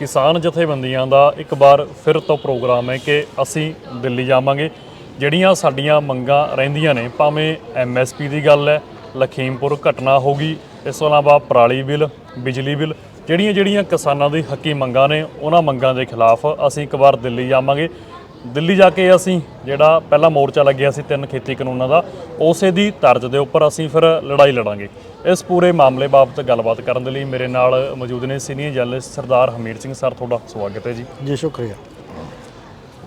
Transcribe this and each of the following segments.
ਕਿਸਾਨ ਜਥੇਬੰਦੀਆਂ ਦਾ ਇੱਕ ਵਾਰ ਫਿਰ ਤੋਂ ਪ੍ਰੋਗਰਾਮ ਹੈ ਕਿ ਅਸੀਂ ਦਿੱਲੀ ਜਾਵਾਂਗੇ। ਜਿਹੜੀਆਂ ਸਾਡੀਆਂ ਮੰਗਾਂ ਰਹਿੰਦੀਆਂ ਨੇ, ਭਾਵੇਂ ਐਮਐਸਪੀ ਦੀ ਗੱਲ ਹੈ, ਲਖੀਮਪੁਰ ਘਟਨਾ ਹੋ ਗਈ, ਇਸ ਤੋਂ ਇਲਾਵਾ ਪਰਾਲੀ ਬਿੱਲ, ਬਿਜਲੀ ਬਿੱਲ ਜਿਹੜੀਆਂ ਜਿਹੜੀਆਂ ਕਿਸਾਨਾਂ ਦੀ ਹੱਕੀ ਮੰਗਾਂ ਨੇ, ਉਹਨਾਂ ਮੰਗਾਂ ਦੇ ਖਿਲਾਫ ਅਸੀਂ ਇੱਕ ਵਾਰ ਦਿੱਲੀ ਜਾਵਾਂਗੇ। ਦਿੱਲੀ ਜਾ ਕੇ ਅਸੀਂ ਜਿਹੜਾ ਪਹਿਲਾ ਮੋਰਚਾ ਲੱਗਿਆ ਸੀ ਤਿੰਨ ਖੇਤੀ ਕਾਨੂੰਨਾਂ ਦਾ ਉਸੇ ਦੀ ਤਰਜ਼ ਦੇ ਉੱਪਰ ਅਸੀਂ ਫਿਰ ਲੜਾਈ ਲੜਾਂਗੇ। ਇਸ ਪੂਰੇ ਮਾਮਲੇ ਬਾਬਤ ਗੱਲਬਾਤ ਕਰਨ ਦੇ ਲਈ ਮੇਰੇ ਨਾਲ ਮੌਜੂਦ ਨੇ senior journalist Sardar Hamir Singh sir ਤੁਹਾਡਾ ਸਵਾਗਤ ਹੈ ਜੀ। ਜੀ ਸ਼ੁਕਰੀਆ।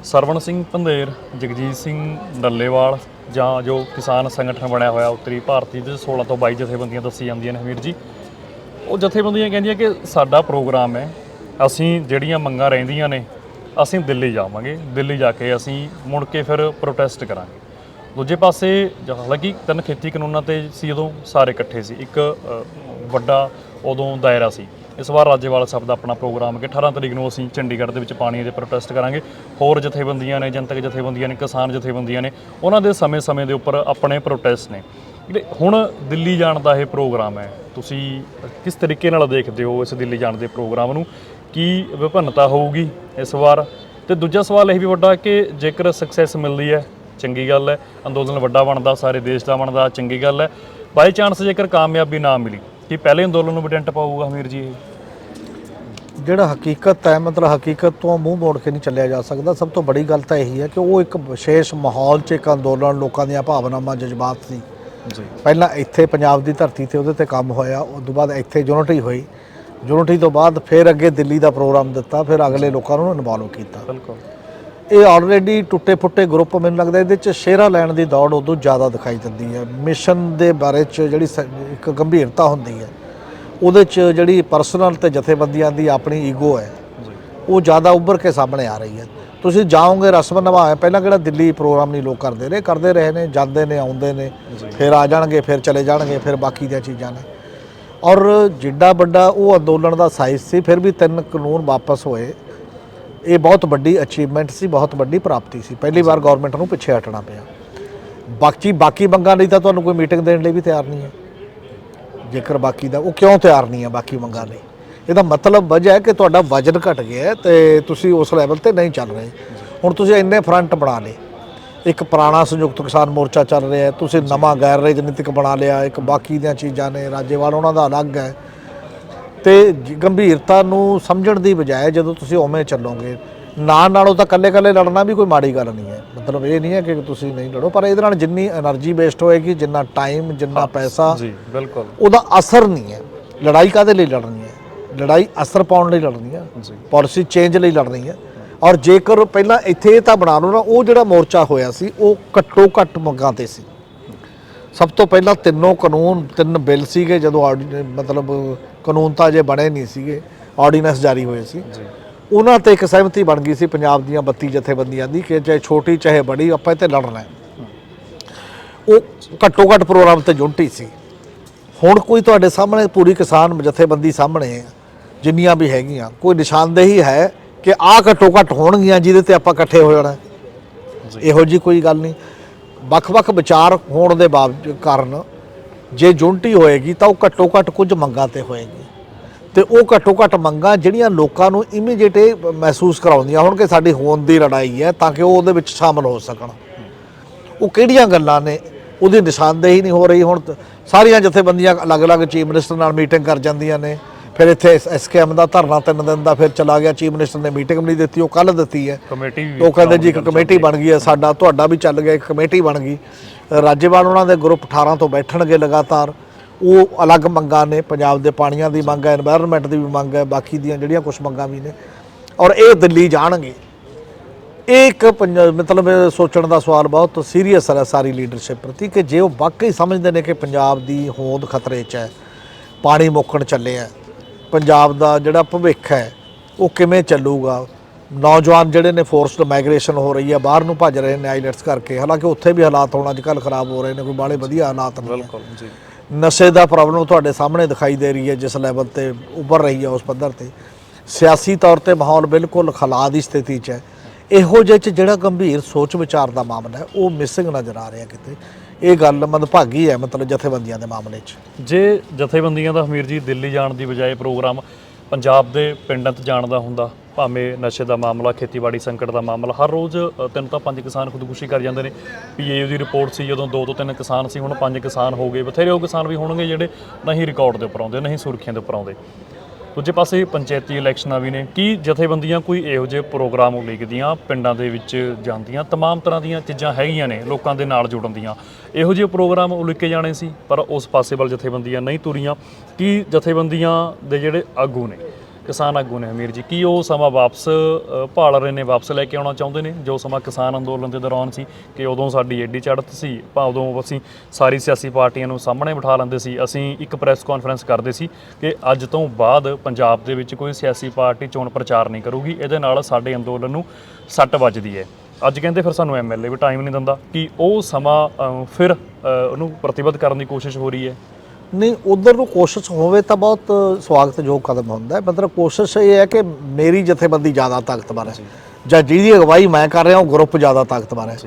ਸਰਵਣ ਸਿੰਘ ਪੰਧੇਰ ਜਗਜੀਤ ਸਿੰਘ ਡੱਲੇਵਾਲ ਜਾਂ ਜੋ ਕਿਸਾਨ ਸੰਗਠਨ ਬਣਿਆ ਹੋਇਆ ਉੱਤਰੀ ਭਾਰਤੀ ਦੇ 16 ਤੋਂ 22 ਜਥੇਬੰਦੀਆਂ ਦੱਸੀ ਜਾਂਦੀਆਂ ਨੇ ਹਮੀਰ ਜੀ ਉਹ ਜਥੇਬੰਦੀਆਂ ਕਹਿੰਦੀਆਂ ਕਿ ਸਾਡਾ ਪ੍ਰੋਗਰਾਮ ਹੈ ਅਸੀਂ ਜਿਹੜੀਆਂ ਮੰਗਾਂ ਰਹਿੰਦੀਆਂ ਨੇ ਅਸੀਂ ਦਿੱਲੀ ਜਾਵਾਂਗੇ। ਦਿੱਲੀ ਜਾ ਕੇ ਅਸੀਂ ਮੁੜ ਕੇ ਫਿਰ ਪ੍ਰੋਟੈਸਟ ਕਰਾਂਗੇ। ਦੂਜੇ ਪਾਸੇ ਜ- ਹਾਲਾਂਕਿ ਤਿੰਨ ਖੇਤੀ ਕਾਨੂੰਨਾਂ ਤੇ ਸੀ ਉਦੋਂ ਸਾਰੇ ਇਕੱਠੇ ਸੀ। ਇੱਕ ਵੱਡਾ ਉਦੋਂ ਦਾਇਰਾ ਸੀ। ਇਸ ਵਾਰ ਰਾਜੇਵਾਲ ਸਾਹਿਬ ਦਾ ਆਪਣਾ ਪ੍ਰੋਗਰਾਮ ਕਿ 18 ਤਰੀਕ ਨੂੰ ਅਸੀਂ ਚੰਡੀਗੜ੍ਹ ਦੇ ਵਿੱਚ ਪਾਣੀ ਦੇ ਪ੍ਰੋਟੈਸਟ ਕਰਾਂਗੇ। ਹੋਰ ਜਥੇਬੰਦੀਆਂ ਨੇ, ਜਨਤਕ ਜਥੇਬੰਦੀਆਂ ਨੇ, ਕਿਸਾਨ ਜਥੇਬੰਦੀਆਂ ਨੇ, ਉਹਨਾਂ ਦੇ ਸਮੇਂ-ਸਮੇਂ ਦੇ ਉੱਪਰ ਆਪਣੇ ਪ੍ਰੋਟੈਸਟ ਨੇ। ਹੁਣ ਦਿੱਲੀ ਜਾਣ ਦਾ ਇਹ ਪ੍ਰੋਗਰਾਮ ਹੈ, ਤੁਸੀਂ ਕਿਸ ਤਰੀਕੇ ਨਾਲ ਦੇਖਦੇ ਹੋ ਇਸ ਦਿੱਲੀ ਜਾਣ ਦੇ ਪ੍ਰੋਗਰਾਮ ਨੂੰ? ਕੀ ਵਿਭਿੰਨਤਾ ਹੋਊਗੀ ਇਸ ਵਾਰ? ਤੇ ਦੂਜਾ ਸਵਾਲ ਇਹ ਵੀ ਵੱਡਾ ਕਿ ਜੇਕਰ ਸਕਸੈਸ ਮਿਲਦੀ ਹੈ ਚੰਗੀ ਗੱਲ ਹੈ ਅੰਦੋਲਨ ਵੱਡਾ ਬਣਦਾ ਸਾਰੇ ਦੇਸ਼ ਦਾ ਬਣਦਾ ਚੰਗੀ ਗੱਲ ਹੈ। ਬਾਈ ਚਾਂਸ ਜੇਕਰ ਕਾਮਯਾਬੀ ਨਾ ਮਿਲੀ ਕੀ ਪਹਿਲੇ ਅੰਦੋਲਨ ਨੂੰ ਡੈਂਟ ਪਾਊਗਾ ਹਮੀਰ ਜੀ ਇਹ? ਜਿਹੜਾ ਹਕੀਕਤ ਹੈ ਮਤਲਬ ਹਕੀਕਤ ਤੋਂ ਮੂੰਹ ਮੋੜ ਕੇ ਨਹੀਂ ਚੱਲਿਆ ਜਾ ਸਕਦਾ। ਸਭ ਤੋਂ ਬੜੀ ਗੱਲ ਤਾਂ ਇਹੀ ਹੈ ਕਿ ਉਹ ਇੱਕ ਵਿਸ਼ੇਸ਼ ਮਾਹੌਲ 'ਚ ਇੱਕ ਅੰਦੋਲਨ ਲੋਕਾਂ ਦੀਆਂ ਭਾਵਨਾਵਾਂ ਜਜ਼ਬਾਤ ਸੀ। ਪਹਿਲਾਂ ਇੱਥੇ ਪੰਜਾਬ ਦੀ ਧਰਤੀ ਤੇ ਉਹਦੇ ਤੇ ਕੰਮ ਹੋਇਆ ਉਸ ਤੋਂ ਬਾਅਦ ਇੱਥੇ ਯੂਨਿਟੀ ਹੋਈ। ਯੂਨਿਟੀ ਤੋਂ ਬਾਅਦ ਫਿਰ ਅੱਗੇ ਦਿੱਲੀ ਦਾ ਪ੍ਰੋਗਰਾਮ ਦਿੱਤਾ ਫਿਰ ਅਗਲੇ ਲੋਕਾਂ ਨੂੰ ਇਨਵੋਲਵ ਕੀਤਾ। ਬਿਲਕੁਲ। ਇਹ ਆਲਰੇਡੀ ਟੁੱਟੇ ਫੁੱਟੇ ਗਰੁੱਪ ਮੈਨੂੰ ਲੱਗਦਾ ਇਹਦੇ ਚ ਸ਼ੇਰਾ ਲੈਣ ਦੀ ਦੌੜ ਉਦੋਂ ਜ਼ਿਆਦਾ ਦਿਖਾਈ ਦਿੰਦੀ ਹੈ। ਮਿਸ਼ਨ ਦੇ ਬਾਰੇ ਚ ਜਿਹੜੀ ਸ- ਇੱਕ ਗੰਭੀਰਤਾ ਹੁੰਦੀ ਹੈ ਉਹਦੇ ਚ ਜਿਹੜੀ ਪਰਸਨਲ ਤੇ ਜਥੇਬੰਦੀਆਂ ਦੀ ਆਪਣੀ ਈਗੋ ਹੈ ਉਹ ਜ਼ਿਆਦਾ ਉੱਭਰ ਕੇ ਸਾਹਮਣੇ ਆ ਰਹੀ ਹੈ। ਤੁਸੀਂ ਜਾਓਗੇ ਰਸਮ ਨਿਭਾਏ ਪਹਿਲਾਂ ਕਿਹੜਾ ਦਿੱਲੀ ਪ੍ਰੋਗਰਾਮ ਨਹੀਂ ਲੋਕ ਕਰਦੇ ਰਹੇ? ਕਰਦੇ ਰਹੇ ਨੇ ਜਾਂਦੇ ਨੇ ਆਉਂਦੇ ਨੇ ਫਿਰ ਆ ਜਾਣਗੇ ਫਿਰ ਚਲੇ ਜਾਣਗੇ ਫਿਰ ਬਾਕੀ ਦੀਆਂ ਚੀਜ਼ਾਂ ਨੇ। ਔਰ ਜਿੱਡਾ ਵੱਡਾ ਉਹ ਅੰਦੋਲਨ ਦਾ ਸਾਈਜ਼ ਸੀ ਫਿਰ ਵੀ ਤਿੰਨ ਕਾਨੂੰਨ ਵਾਪਸ ਹੋਏ। ਇਹ ਬਹੁਤ ਵੱਡੀ ਅਚੀਵਮੈਂਟ ਸੀ ਬਹੁਤ ਵੱਡੀ ਪ੍ਰਾਪਤੀ ਸੀ। ਪਹਿਲੀ ਵਾਰ ਗਵਰਨਮੈਂਟ ਨੂੰ ਪਿੱਛੇ ਹਟਣਾ ਪਿਆ। ਬਾਕੀ ਬਾਕੀ ਮੰਗਾਂ ਲਈ ਤਾਂ ਤੁਹਾਨੂੰ ਕੋਈ ਮੀਟਿੰਗ ਦੇਣ ਲਈ ਵੀ ਤਿਆਰ ਨਹੀਂ ਹੈ। ਜੇਕਰ ਬਾਕੀ ਦਾ ਉਹ ਕਿਉਂ ਤਿਆਰ ਨਹੀਂ ਹੈ ਬਾਕੀ ਮੰਗਾਂ ਲਈ? ਇਹਦਾ ਮਤਲਬ ਵਜ੍ਹਾ ਹੈ ਕਿ ਤੁਹਾਡਾ ਵਜਨ ਘਟ ਗਿਆ ਤੇ ਤੁਸੀਂ ਉਸ ਲੈਵਲ ਤੇ ਨਹੀਂ ਚੱਲ ਰਹੇ। ਹੁਣ ਤੁਸੀਂ ਇੰਨੇ ਫਰੰਟ ਬਣਾ ਲਏ। ਇੱਕ ਪੁਰਾਣਾ ਸੰਯੁਕਤ ਕਿਸਾਨ ਮੋਰਚਾ ਚੱਲ ਰਿਹਾ ਤੁਸੀਂ ਨਵਾਂ ਗੈਰ ਰਾਜਨੀਤਿਕ ਬਣਾ ਲਿਆ ਇੱਕ ਬਾਕੀ ਦੀਆਂ ਚੀਜ਼ਾਂ ਨੇ ਰਾਜੇਵਾਲ ਉਹਨਾਂ ਦਾ ਅਲੱਗ ਹੈ। ਤੇ ਗੰਭੀਰਤਾ ਨੂੰ ਸਮਝਣ ਦੀ ਬਜਾਏ ਜਦੋਂ ਤੁਸੀਂ ਉਵੇਂ ਚੱਲੋਗੇ ਨਾਲ ਨਾਲੋਂ ਤਾਂ ਕੱਲੇ ਕੱਲੇ ਲੜਨਾ ਵੀ ਕੋਈ ਮਾੜੀ ਗੱਲ ਨਹੀਂ ਹੈ। ਮਤਲਬ ਇਹ ਨਹੀਂ ਹੈ ਕਿ ਤੁਸੀਂ ਨਹੀਂ ਲੜੋ ਪਰ ਇਹਦੇ ਨਾਲ ਜਿੰਨੀ એનર્ਜੀ ਵੇਸਟ ਹੋਏਗੀ ਜਿੰਨਾ ਟਾਈਮ ਜਿੰਨਾ ਪੈਸਾ ਜੀ ਬਿਲਕੁਲ। ਉਹਦਾ ਅਸਰ ਨਹੀਂ ਹੈ। ਲੜਾਈ ਕਾਦੇ ਲਈ ਲੜਨੀ ਹੈ? ਲੜਾਈ ਅਸਰ ਪਾਉਣ ਲਈ ਲੜਨੀ ਹੈ। ਪਾਲਿਸੀ ਚੇਂਜ ਲਈ ਲੜਨੀ ਹੈ। ਔਰ ਜੇਕਰ ਪਹਿਲਾਂ ਇੱਥੇ ਇਹ ਤਾਂ ਬਣਾ ਲਓ ਨਾ ਉਹ ਜਿਹੜਾ ਮੋਰਚਾ ਹੋਇਆ ਸੀ ਉਹ ਘੱਟੋ ਘੱਟ ਮੰਗਾਂ ਤੇ ਸੀ। ਸਭ ਤੋਂ ਪਹਿਲਾਂ ਤਿੰਨੋਂ ਕਾਨੂੰਨ ਤਿੰਨ ਬਿੱਲ ਸੀਗੇ ਜਦੋਂ ਮਤਲਬ ਕਾਨੂੰਨ ਤਾਂ ਜੇ ਬਣੇ ਨਹੀਂ ਸੀਗੇ ਆਰਡੀਨੈਂਸ ਜਾਰੀ ਹੋਏ ਸੀ। ਉਹਨਾਂ ਤੇ ਇੱਕ ਸਹਿਮਤੀ ਬਣ ਗਈ ਸੀ ਪੰਜਾਬ ਦੀਆਂ 32 ਜਥੇਬੰਦੀਆਂ ਦੀ ਕਿ ਚਾਹੇ ਛੋਟੀ ਚਾਹੇ ਬੜੀ ਆਪਾਂ ਇੱਥੇ ਲੜਨਾ ਹੈ। ਉਹ ਘੱਟੋ ਘੱਟ ਪ੍ਰੋਗਰਾਮ ਤੇ ਜੁੰਟੀ ਸੀ। ਹੁਣ ਕੋਈ ਤੁਹਾਡੇ ਸਾਹਮਣੇ ਪੂਰੀ ਕਿਸਾਨ ਜਥੇਬੰਦੀ ਸਾਹਮਣੇ ਜਿੰਨੀਆਂ ਵੀ ਹੈਗੀਆਂ ਕੋਈ ਨਿਸ਼ਾਨਦੇਹੀ ਹੈ ਕਿ ਆਹ ਘੱਟੋ ਘੱਟ ਹੋਣਗੀਆਂ ਜਿਹਦੇ ਤੇ ਆਪਾਂ ਇਕੱਠੇ ਹੋ ਜਾਣਾ। ਇਹੋ ਜੀ ਕੋਈ ਗੱਲ ਨਹੀਂ। ਵੱਖ-ਵੱਖ ਵਿਚਾਰ ਹੋਣ ਦੇ ਬਾਵਜੂਦ ਕਾਰਨ ਜੇ ਜੁੰਟੀ ਹੋਏਗੀ ਤਾਂ ਉਹ ਘੱਟੋ ਘੱਟ ਕੁਝ ਮੰਗਾਂ ਤੇ ਹੋਏਗੀ। ਤੇ ਉਹ ਘੱਟੋ ਘੱਟ ਮੰਗਾਂ ਜਿਹੜੀਆਂ ਲੋਕਾਂ ਨੂੰ ਇਮੀਡੀਏਟ ਮਹਿਸੂਸ ਕਰਾਉਂਦੀਆਂ ਹੁਣ ਕਿ ਸਾਡੀ ਹੋਂਦ ਦੀ ਲੜਾਈ ਹੈ ਤਾਂ ਕਿ ਉਹ ਉਹਦੇ ਵਿੱਚ ਸ਼ਾਮਲ ਹੋ ਸਕਣ। ਉਹ ਕਿਹੜੀਆਂ ਗੱਲਾਂ ਨੇ? ਉਹਦੀ ਨਿਸ਼ਾਨਦੇਹੀ ਨਹੀਂ ਹੋ ਰਹੀ ਹੁਣ। ਸਾਰੀਆਂ ਜਥੇਬੰਦੀਆਂ ਅਲੱਗ-ਅਲੱਗ ਚੀਫ ਮਿਨਿਸਟਰ ਨਾਲ ਮੀਟਿੰਗ ਕਰ ਜਾਂਦੀਆਂ ਨੇ। ਫਿਰ ਇੱਥੇ ਐਸਕੇਐਮ ਦਾ ਧਰਨਾ ਤਿੰਨ ਦਿਨ ਦਾ ਫਿਰ ਚਲਾ ਗਿਆ ਚੀਫ ਮਿਨਿਸਟਰ ਨੇ ਮੀਟਿੰਗ ਨਹੀਂ ਦਿੱਤੀ ਉਹ ਕੱਲ ਦਿੱਤੀ ਹੈ। ਕਮੇਟੀ ਉਹ ਕਹਿੰਦੇ ਜੀ ਇੱਕ ਕਮੇਟੀ ਬਣ ਗਈ ਹੈ ਸਾਡਾ ਤੁਹਾਡਾ ਵੀ ਚੱਲ ਗਿਆ ਇੱਕ ਕਮੇਟੀ ਬਣ ਗਈ। ਰਾਜੇਵਾਲ ਉਹਨਾਂ ਦੇ ਗਰੁੱਪ 18 ਤੋਂ ਬੈਠਣਗੇ ਲਗਾਤਾਰ। ਉਹ ਅਲੱਗ ਮੰਗਾਂ ਨੇ ਪੰਜਾਬ ਦੇ ਪਾਣੀਆਂ ਦੀ ਮੰਗ ਹੈ এনवायरमेंट ਦੀ ਵੀ ਮੰਗ ਹੈ ਬਾਕੀ ਦੀਆਂ ਜਿਹੜੀਆਂ ਕੁਝ ਮੰਗਾਂ ਵੀ ਨੇ। ਔਰ ਇਹ ਦਿੱਲੀ ਜਾਣਗੇ। ਇਹ ਇੱਕ ਮਤਲਬ ਸੋਚਣ ਦਾ ਸਵਾਲ ਬਹੁਤ ਸੀਰੀਅਸ ਹੈ ਸਾਰੀ ਲੀਡਰਸ਼ਿਪ ਪ੍ਰਤੀ ਕਿ ਜੇ ਉਹ ਵਾਕਈ ਸਮਝਦੇ ਨੇ ਕਿ ਪੰਜਾਬ ਦੀ ਹੋਂਦ ਖਤਰੇ 'ਚ ਹੈ ਪਾਣੀ ਮੁੱਕਣ ਚੱਲੇ ਆ ਪੰਜਾਬ ਦਾ ਜਿਹੜਾ ਭਵਿੱਖ ਹੈ ਉਹ ਕਿਵੇਂ ਚੱਲੂਗਾ? ਨੌਜਵਾਨ ਜਿਹੜੇ ਨੇ ਫੋਰਸਡ ਮਾਈਗ੍ਰੇਸ਼ਨ ਹੋ ਰਹੀ ਹੈ ਬਾਹਰ ਨੂੰ ਭੱਜ ਰਹੇ ਨੇ ਆਈਲੈਟਸ ਕਰਕੇ। ਹਾਲਾਂਕਿ ਉੱਥੇ ਵੀ ਹਾਲਾਤ ਹੁਣ ਅੱਜ ਕੱਲ੍ਹ ਖਰਾਬ ਹੋ ਰਹੇ ਨੇ ਕੋਈ ਬਾਲੇ ਵਧੀਆ ਹਾਲਾਤ ਨਹੀਂ ਬਿਲਕੁਲ ਜੀ। ਨਸ਼ੇ ਦਾ ਪ੍ਰੋਬਲਮ ਤੁਹਾਡੇ ਸਾਹਮਣੇ ਦਿਖਾਈ ਦੇ ਰਹੀ ਹੈ ਜਿਸ ਲੈਵਲ ਤੇ ਉੱਭਰ ਰਹੀ ਹੈ ਉਸ ਪੱਧਰ ਤੇ। ਸਿਆਸੀ ਤੌਰ ਤੇ ਮਾਹੌਲ ਬਿਲਕੁਲ ਖਲਾ ਦੀ ਸਥਿਤੀ 'ਚ ਹੈ। ਇਹੋ ਜਿਹੇ 'ਚ ਜਿਹੜਾ ਗੰਭੀਰ ਸੋਚ ਵਿਚਾਰ ਦਾ ਮਾਮਲਾ ਹੈ ਉਹ ਮਿਸਿੰਗ ਨਜ਼ਰ ਆ ਰਿਹਾ ਕਿਤੇ। ਇਹ ਗੱਲ ਮੰਦਭਾਗੀ ਹੈ, ਮਤਲਬ ਜਥੇਬੰਦੀਆਂ ਦੇ ਮਾਮਲੇ 'ਚ। ਜੇ ਜਥੇਬੰਦੀਆਂ ਦਾ ਹਮੀਰ ਜੀ ਦਿੱਲੀ ਜਾਣ ਦੀ ਬਜਾਏ ਪ੍ਰੋਗਰਾਮ ਪੰਜਾਬ ਦੇ ਪਿੰਡਾਂ 'ਚ ਜਾਣ ਦਾ ਹੁੰਦਾ, ਭਾਵੇਂ ਨਸ਼ੇ ਦਾ ਮਾਮਲਾ, ਖੇਤੀਬਾੜੀ ਸੰਕਟ ਦਾ ਮਾਮਲਾ, ਹਰ ਰੋਜ਼ ਤਿੰਨ ਤੋਂ ਪੰਜ ਕਿਸਾਨ ਖੁਦਕੁਸ਼ੀ ਕਰ ਜਾਂਦੇ ਨੇ। ਪੀਏਯੂ ਦੀ ਰਿਪੋਰਟ ਸੀ ਜਦੋਂ ਦੋ ਤੋਂ ਤਿੰਨ ਕਿਸਾਨ ਸੀ, ਹੁਣ ਪੰਜ ਕਿਸਾਨ ਹੋ ਗਏ। ਬਥੇਰੇ ਉਹ ਕਿਸਾਨ ਵੀ ਹੋਣਗੇ ਜਿਹੜੇ ਨਹੀਂ ਰਿਕਾਰਡ ਦੇ ਉੱਪਰ ਆਉਂਦੇ ਨਹੀਂ ਸੁਰਖੀਆਂ ਦੇ ਉੱਪਰ ਆਉਂਦੇ। ਦੂਜੇ ਪਾਸੇ ਪੰਚਾਇਤੀ ਇਲੈਕਸ਼ਨਾਂ ਵੀ ਨੇ ਕੀ ਜਥੇਬੰਦੀਆਂ ਕੋਈ ਇਹੋ ਜਿਹੇ ਪ੍ਰੋਗਰਾਮ ਉਲੀਕਦੀਆਂ ਪਿੰਡਾਂ ਦੇ ਵਿੱਚ ਜਾਂਦੀਆਂ तमाम ਤਰ੍ਹਾਂ ਦੀਆਂ ਚੀਜ਼ਾਂ ਹੈਗੀਆਂ ਨੇ ਲੋਕਾਂ ਦੇ ਨਾਲ ਜੁੜਨ ਦੀਆਂ ਇਹੋ ਜਿਹੇ ਪ੍ਰੋਗਰਾਮ ਉਲੀਕੇ ਜਾਣੇ ਸੀ ਪਰ ਉਸ ਪਾਸੇ ਵੱਲ ਜਥੇਬੰਦੀਆਂ ਨਹੀਂ ਤੁਰੀਆਂ ਕੀ ਜਥੇਬੰਦੀਆਂ ਦੇ ਜਿਹੜੇ ਆਗੂ ਨੇ ਕਿਸਾਨ ਆਗੂ ਨੇ ਹਮੀਰ ਜੀ, ਕੀ ਉਹ ਸਮਾਂ ਵਾਪਸ ਭਾਲ ਰਹੇ ਨੇ, ਵਾਪਸ ਲੈ ਕੇ ਆਉਣਾ ਚਾਹੁੰਦੇ ਨੇ? ਜੋ ਸਮਾਂ ਕਿਸਾਨ ਅੰਦੋਲਨ ਦੇ ਦੌਰਾਨ ਸੀ ਕਿ ਉਦੋਂ ਸਾਡੀ ਏਡੀ ਚੜ੍ਹਤ ਸੀ ਭਾ ਉਦੋਂ ਅਸੀਂ ਸਾਰੀ ਸਿਆਸੀ ਪਾਰਟੀਆਂ ਨੂੰ ਸਾਹਮਣੇ ਬਿਠਾ ਲੈਂਦੇ ਸੀ, ਅਸੀਂ ਇੱਕ ਪ੍ਰੈਸ ਕਾਨਫਰੰਸ ਕਰਦੇ ਸੀ ਕਿ ਅੱਜ ਤੋਂ ਬਾਅਦ ਪੰਜਾਬ ਦੇ ਵਿੱਚ ਕੋਈ ਸਿਆਸੀ ਪਾਰਟੀ ਚੋਣ ਪ੍ਰਚਾਰ ਨਹੀਂ ਕਰੂਗੀ, ਇਹਦੇ ਨਾਲ ਸਾਡੇ ਅੰਦੋਲਨ ਨੂੰ ਸੱਟ ਵੱਜਦੀ ਹੈ। ਅੱਜ ਕਹਿੰਦੇ ਫਿਰ ਸਾਨੂੰ ਐਮਐਲਏ ਵੀ ਟਾਈਮ ਨਹੀਂ ਦਿੰਦਾ, ਕਿ ਉਹ ਸਮਾਂ ਫਿਰ ਉਹਨੂੰ ਪ੍ਰਤੀਬੱਧ ਕਰਨ ਦੀ ਕੋਸ਼ਿਸ਼ ਹੋ ਰਹੀ ਹੈ? ਨਹੀਂ ਉਧਰ ਨੂੰ ਕੋਸ਼ਿਸ਼ ਹੋਵੇ ਤਾਂ ਬਹੁਤ ਸਵਾਗਤਯੋਗ ਕਦਮ ਹੁੰਦਾ ਹੈ। ਮਤਲਬ ਕੋਸ਼ਿਸ਼ ਇਹ ਹੈ ਕਿ ਮੇਰੀ ਜਥੇਬੰਦੀ ਜ਼ਿਆਦਾ ਤਾਕਤਵਰ ਹੈ ਜਾਂ। ਜਿਹਦੀ ਅਗਵਾਈ ਮੈਂ ਕਰ ਰਿਹਾ ਉਹ ਗਰੁੱਪ ਜ਼ਿਆਦਾ ਤਾਕਤਵਰ ਹੈ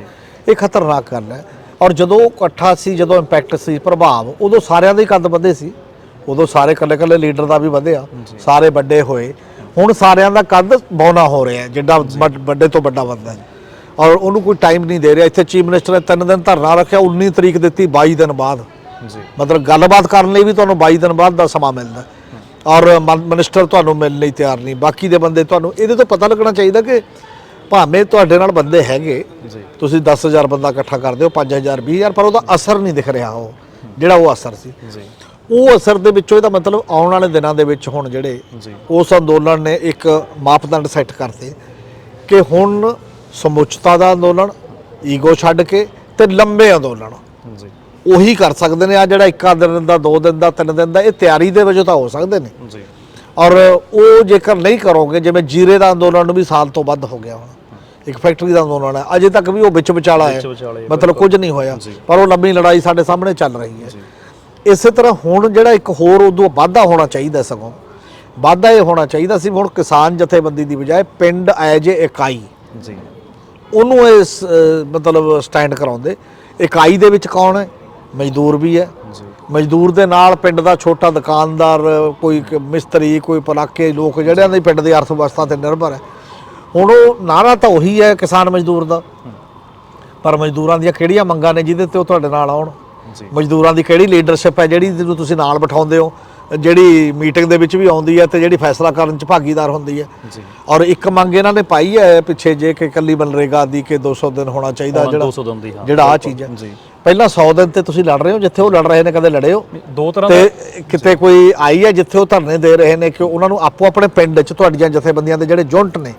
ਇਹ ਖਤਰਨਾਕ ਗੱਲ ਹੈ। ਔਰ ਜਦੋਂ ਇਕੱਠਾ ਸੀ ਜਦੋਂ ਇੰਪੈਕਟ ਸੀ ਪ੍ਰਭਾਵ ਉਦੋਂ ਸਾਰਿਆਂ ਦੇ ਕੱਦ ਵਧੇ ਸੀ। ਉਦੋਂ ਸਾਰੇ ਇਕੱਲੇ ਇਕੱਲੇ ਲੀਡਰ ਦਾ ਵੀ ਵਧਿਆ ਸਾਰੇ ਵੱਡੇ ਹੋਏ। ਹੁਣ ਸਾਰਿਆਂ ਦਾ ਕੱਦ ਬੌਨਾ ਹੋ ਰਿਹਾ ਜਿੱਡਾ ਵੱਡ- ਵੱਡੇ ਤੋਂ ਵੱਡਾ ਬੰਦਾ ਹੈ। ਔਰ ਉਹਨੂੰ ਕੋਈ ਟਾਈਮ ਨਹੀਂ ਦੇ ਰਿਹਾ। ਇੱਥੇ ਚੀਫ ਮਿਨਿਸਟਰ ਨੇ 3 ਦਿਨ ਧਰਨਾ ਰੱਖਿਆ 19 ਤਰੀਕ ਦਿੱਤੀ 22 ਦਿਨ ਬਾਅਦ। ਜੀ। ਮਤਲਬ ਗੱਲਬਾਤ ਕਰਨ ਲਈ ਵੀ ਤੁਹਾਨੂੰ 22 ਦਿਨ ਬਾਅਦ ਦਾ ਸਮਾਂ ਮਿਲਦਾ। ਔਰ ਮਨ- ਮਿਨਿਸਟਰ ਤੁਹਾਨੂੰ ਮਿਲਣ ਲਈ ਤਿਆਰ ਨਹੀਂ। ਬਾਕੀ ਦੇ ਬੰਦੇ ਤੁਹਾਨੂੰ ਇਹਦੇ ਤੋਂ ਪਤਾ ਲੱਗਣਾ ਚਾਹੀਦਾ ਕਿ ਭਾਵੇਂ ਤੁਹਾਡੇ ਨਾਲ ਬੰਦੇ ਹੈਗੇ ਤੁਸੀਂ 10000 ਬੰਦਾ ਇਕੱਠਾ ਕਰਦੇ ਹੋ 5000 20000 ਪਰ ਉਹਦਾ ਅਸਰ ਨਹੀਂ ਦਿਖ ਰਿਹਾ ਉਹ ਜਿਹੜਾ ਉਹ ਅਸਰ ਸੀ। ਉਹ ਅਸਰ ਦੇ ਵਿੱਚੋਂ ਇਹਦਾ ਮਤਲਬ ਆਉਣ ਵਾਲੇ ਦਿਨਾਂ ਦੇ ਵਿੱਚ ਹੁਣ ਜਿਹੜੇ ਉਸ ਅੰਦੋਲਨ ਨੇ ਇੱਕ ਮਾਪਦੰਡ ਸੈੱਟ ਕਰਤੇ ਕਿ ਹੁਣ ਸਮੁੱਚਤਾ ਦਾ ਅੰਦੋਲਨ ਈਗੋ ਛੱਡ ਕੇ ਤੇ ਲੰਬੇ ਅੰਦੋਲਨ। ਜੀ। ਉਹੀ ਕਰ ਸਕਦੇ ਨੇ। ਆ ਜਿਹੜਾ ਇੱਕਾ ਦਿਨ ਦਾ ਦੋ ਦਿਨ ਦਾ ਤਿੰਨ ਦਿਨ ਦਾ ਇਹ ਤਿਆਰੀ ਦੇ ਵਜੋਂ ਤਾਂ ਹੋ ਸਕਦੇ ਨੇ। ਜੀ। ਔਰ ਉਹ ਜੇਕਰ ਨਹੀਂ ਕਰੋਗੇ ਜਿਵੇਂ ਜੀਰੇ ਦਾ ਅੰਦੋਲਨ ਨੂੰ ਵੀ ਸਾਲ ਤੋਂ ਵੱਧ ਹੋ ਗਿਆ ਹੁਣ। ਇੱਕ ਫੈਕਟਰੀ ਦਾ ਅੰਦੋਲਨ ਹੈ। ਅਜੇ ਤੱਕ ਵੀ ਉਹ ਵਿੱਚ ਵਿਚਾਲਾ ਹੈ। ਮਤਲਬ ਕੁਝ ਨਹੀਂ ਹੋਇਆ। ਪਰ ਉਹ ਲੰਬੀ ਲੜਾਈ ਸਾਡੇ ਸਾਹਮਣੇ ਚੱਲ ਰਹੀ ਹੈ। ਇਸੇ ਤਰ੍ਹਾਂ ਹੁਣ ਜਿਹੜਾ ਇੱਕ ਹੋਰ ਉਦੋਂ ਵਾਧਾ ਹੋਣਾ ਚਾਹੀਦਾ ਸਗੋਂ ਵਾਧਾ ਇਹ ਹੋਣਾ ਚਾਹੀਦਾ ਸੀ ਹੁਣ ਕਿਸਾਨ ਜਥੇਬੰਦੀ ਦੀ ਬਜਾਏ ਪਿੰਡ ਐਜ ਏ ਇਕਾਈ। ਜੀ। ਉਹਨੂੰ ਇਸ ਮਤਲਬ ਸਟੈਂਡ ਕਰਾਉਂਦੇ। ਇਕਾਈ ਦੇ ਵਿੱਚ ਕੌਣ ਹੈ? ਮਜ਼ਦੂਰ ਵੀ ਹੈ। ਮਜ਼ਦੂਰ ਦੇ ਨਾਲ ਪਿੰਡ ਦਾ ਛੋਟਾ ਦੁਕਾਨਦਾਰ ਕੋਈ ਮਿਸਤਰੀ ਕੋਈ ਪਲਾਕੇ ਲੋਕ ਜਿਹੜਿਆਂ ਦੀ ਪਿੰਡ ਦੀ ਅਰਥ ਵਿਵਸਥਾ ਤੇ ਨਿਰਭਰ ਹੈ। ਹੁਣ ਉਹ ਨਾਰਾ ਤਾਂ ਉਹੀ ਹੈ ਕਿਸਾਨ ਮਜ਼ਦੂਰ ਦਾ। ਪਰ ਮਜ਼ਦੂਰਾਂ ਦੀਆਂ ਕਿਹੜੀਆਂ ਮੰਗਾਂ ਨੇ ਜਿਹਦੇ ਤੇ ਉਹ ਤੁਹਾਡੇ ਨਾਲ ਆਉਣ? ਮਜ਼ਦੂਰਾਂ ਦੀ ਕਿਹੜੀ ਲੀਡਰਸ਼ਿਪ ਹੈ ਜਿਹੜੀ ਜਿਹਨੂੰ ਤੁਸੀਂ ਨਾਲ ਬਿਠਾਉਂਦੇ ਹੋ? ਜਿਹੜੀ ਮੀਟਿੰਗ ਦੇ ਵਿੱਚ ਵੀ ਆਉਂਦੀ ਹੈ ਤੇ ਜਿਹੜੀ ਫੈਸਲਾ ਕਰਨ 'ਚ ਭਾਗੀਦਾਰ ਹੁੰਦੀ ਹੈ। ਜੀ। ਔਰ ਇੱਕ ਮੰਗ ਇਹਨਾਂ ਨੇ ਪਾਈ ਹੈ ਪਿੱਛੇ ਜੇ ਕਿ ਕੱਲੀ ਮਨਰੇਗਾ ਦੀ ਕਿ 200 ਦਿਨ ਹੋਣਾ ਚਾਹੀਦਾ ਜਿਹੜਾ 200 ਦਿਨ ਦੀ ਹਾਂ ਜਿਹੜਾ ਆ ਚੀਜ਼ ਹੈ। ਜੀ। ਪਹਿਲਾਂ 100 ਦਿਨ ਤੇ ਤੁਸੀਂ ਲੜ ਰਹੇ ਹੋ ਜਿੱਥੇ ਉਹ ਲੜ ਰਹੇ ਨੇ ਕਦੇ ਲੜੇ ਹੋ ਦੋ ਤਰ੍ਹਾਂ ਦਾ ਤੇ ਕਿਤੇ ਕੋਈ ਆਈ ਹੈ ਜਿੱਥੇ ਉਹ ਧਰਨੇ ਦੇ ਰਹੇ ਨੇ ਕਿ ਉਹਨਾਂ ਨੂੰ ਆਪੋ ਆਪਣੇ ਪਿੰਡ 'ਚ ਤੁਹਾਡੀਆਂ ਜਥੇਬੰਦੀਆਂ ਦੇ ਜਿਹੜੇ ਜੁੰਟ ਨੇ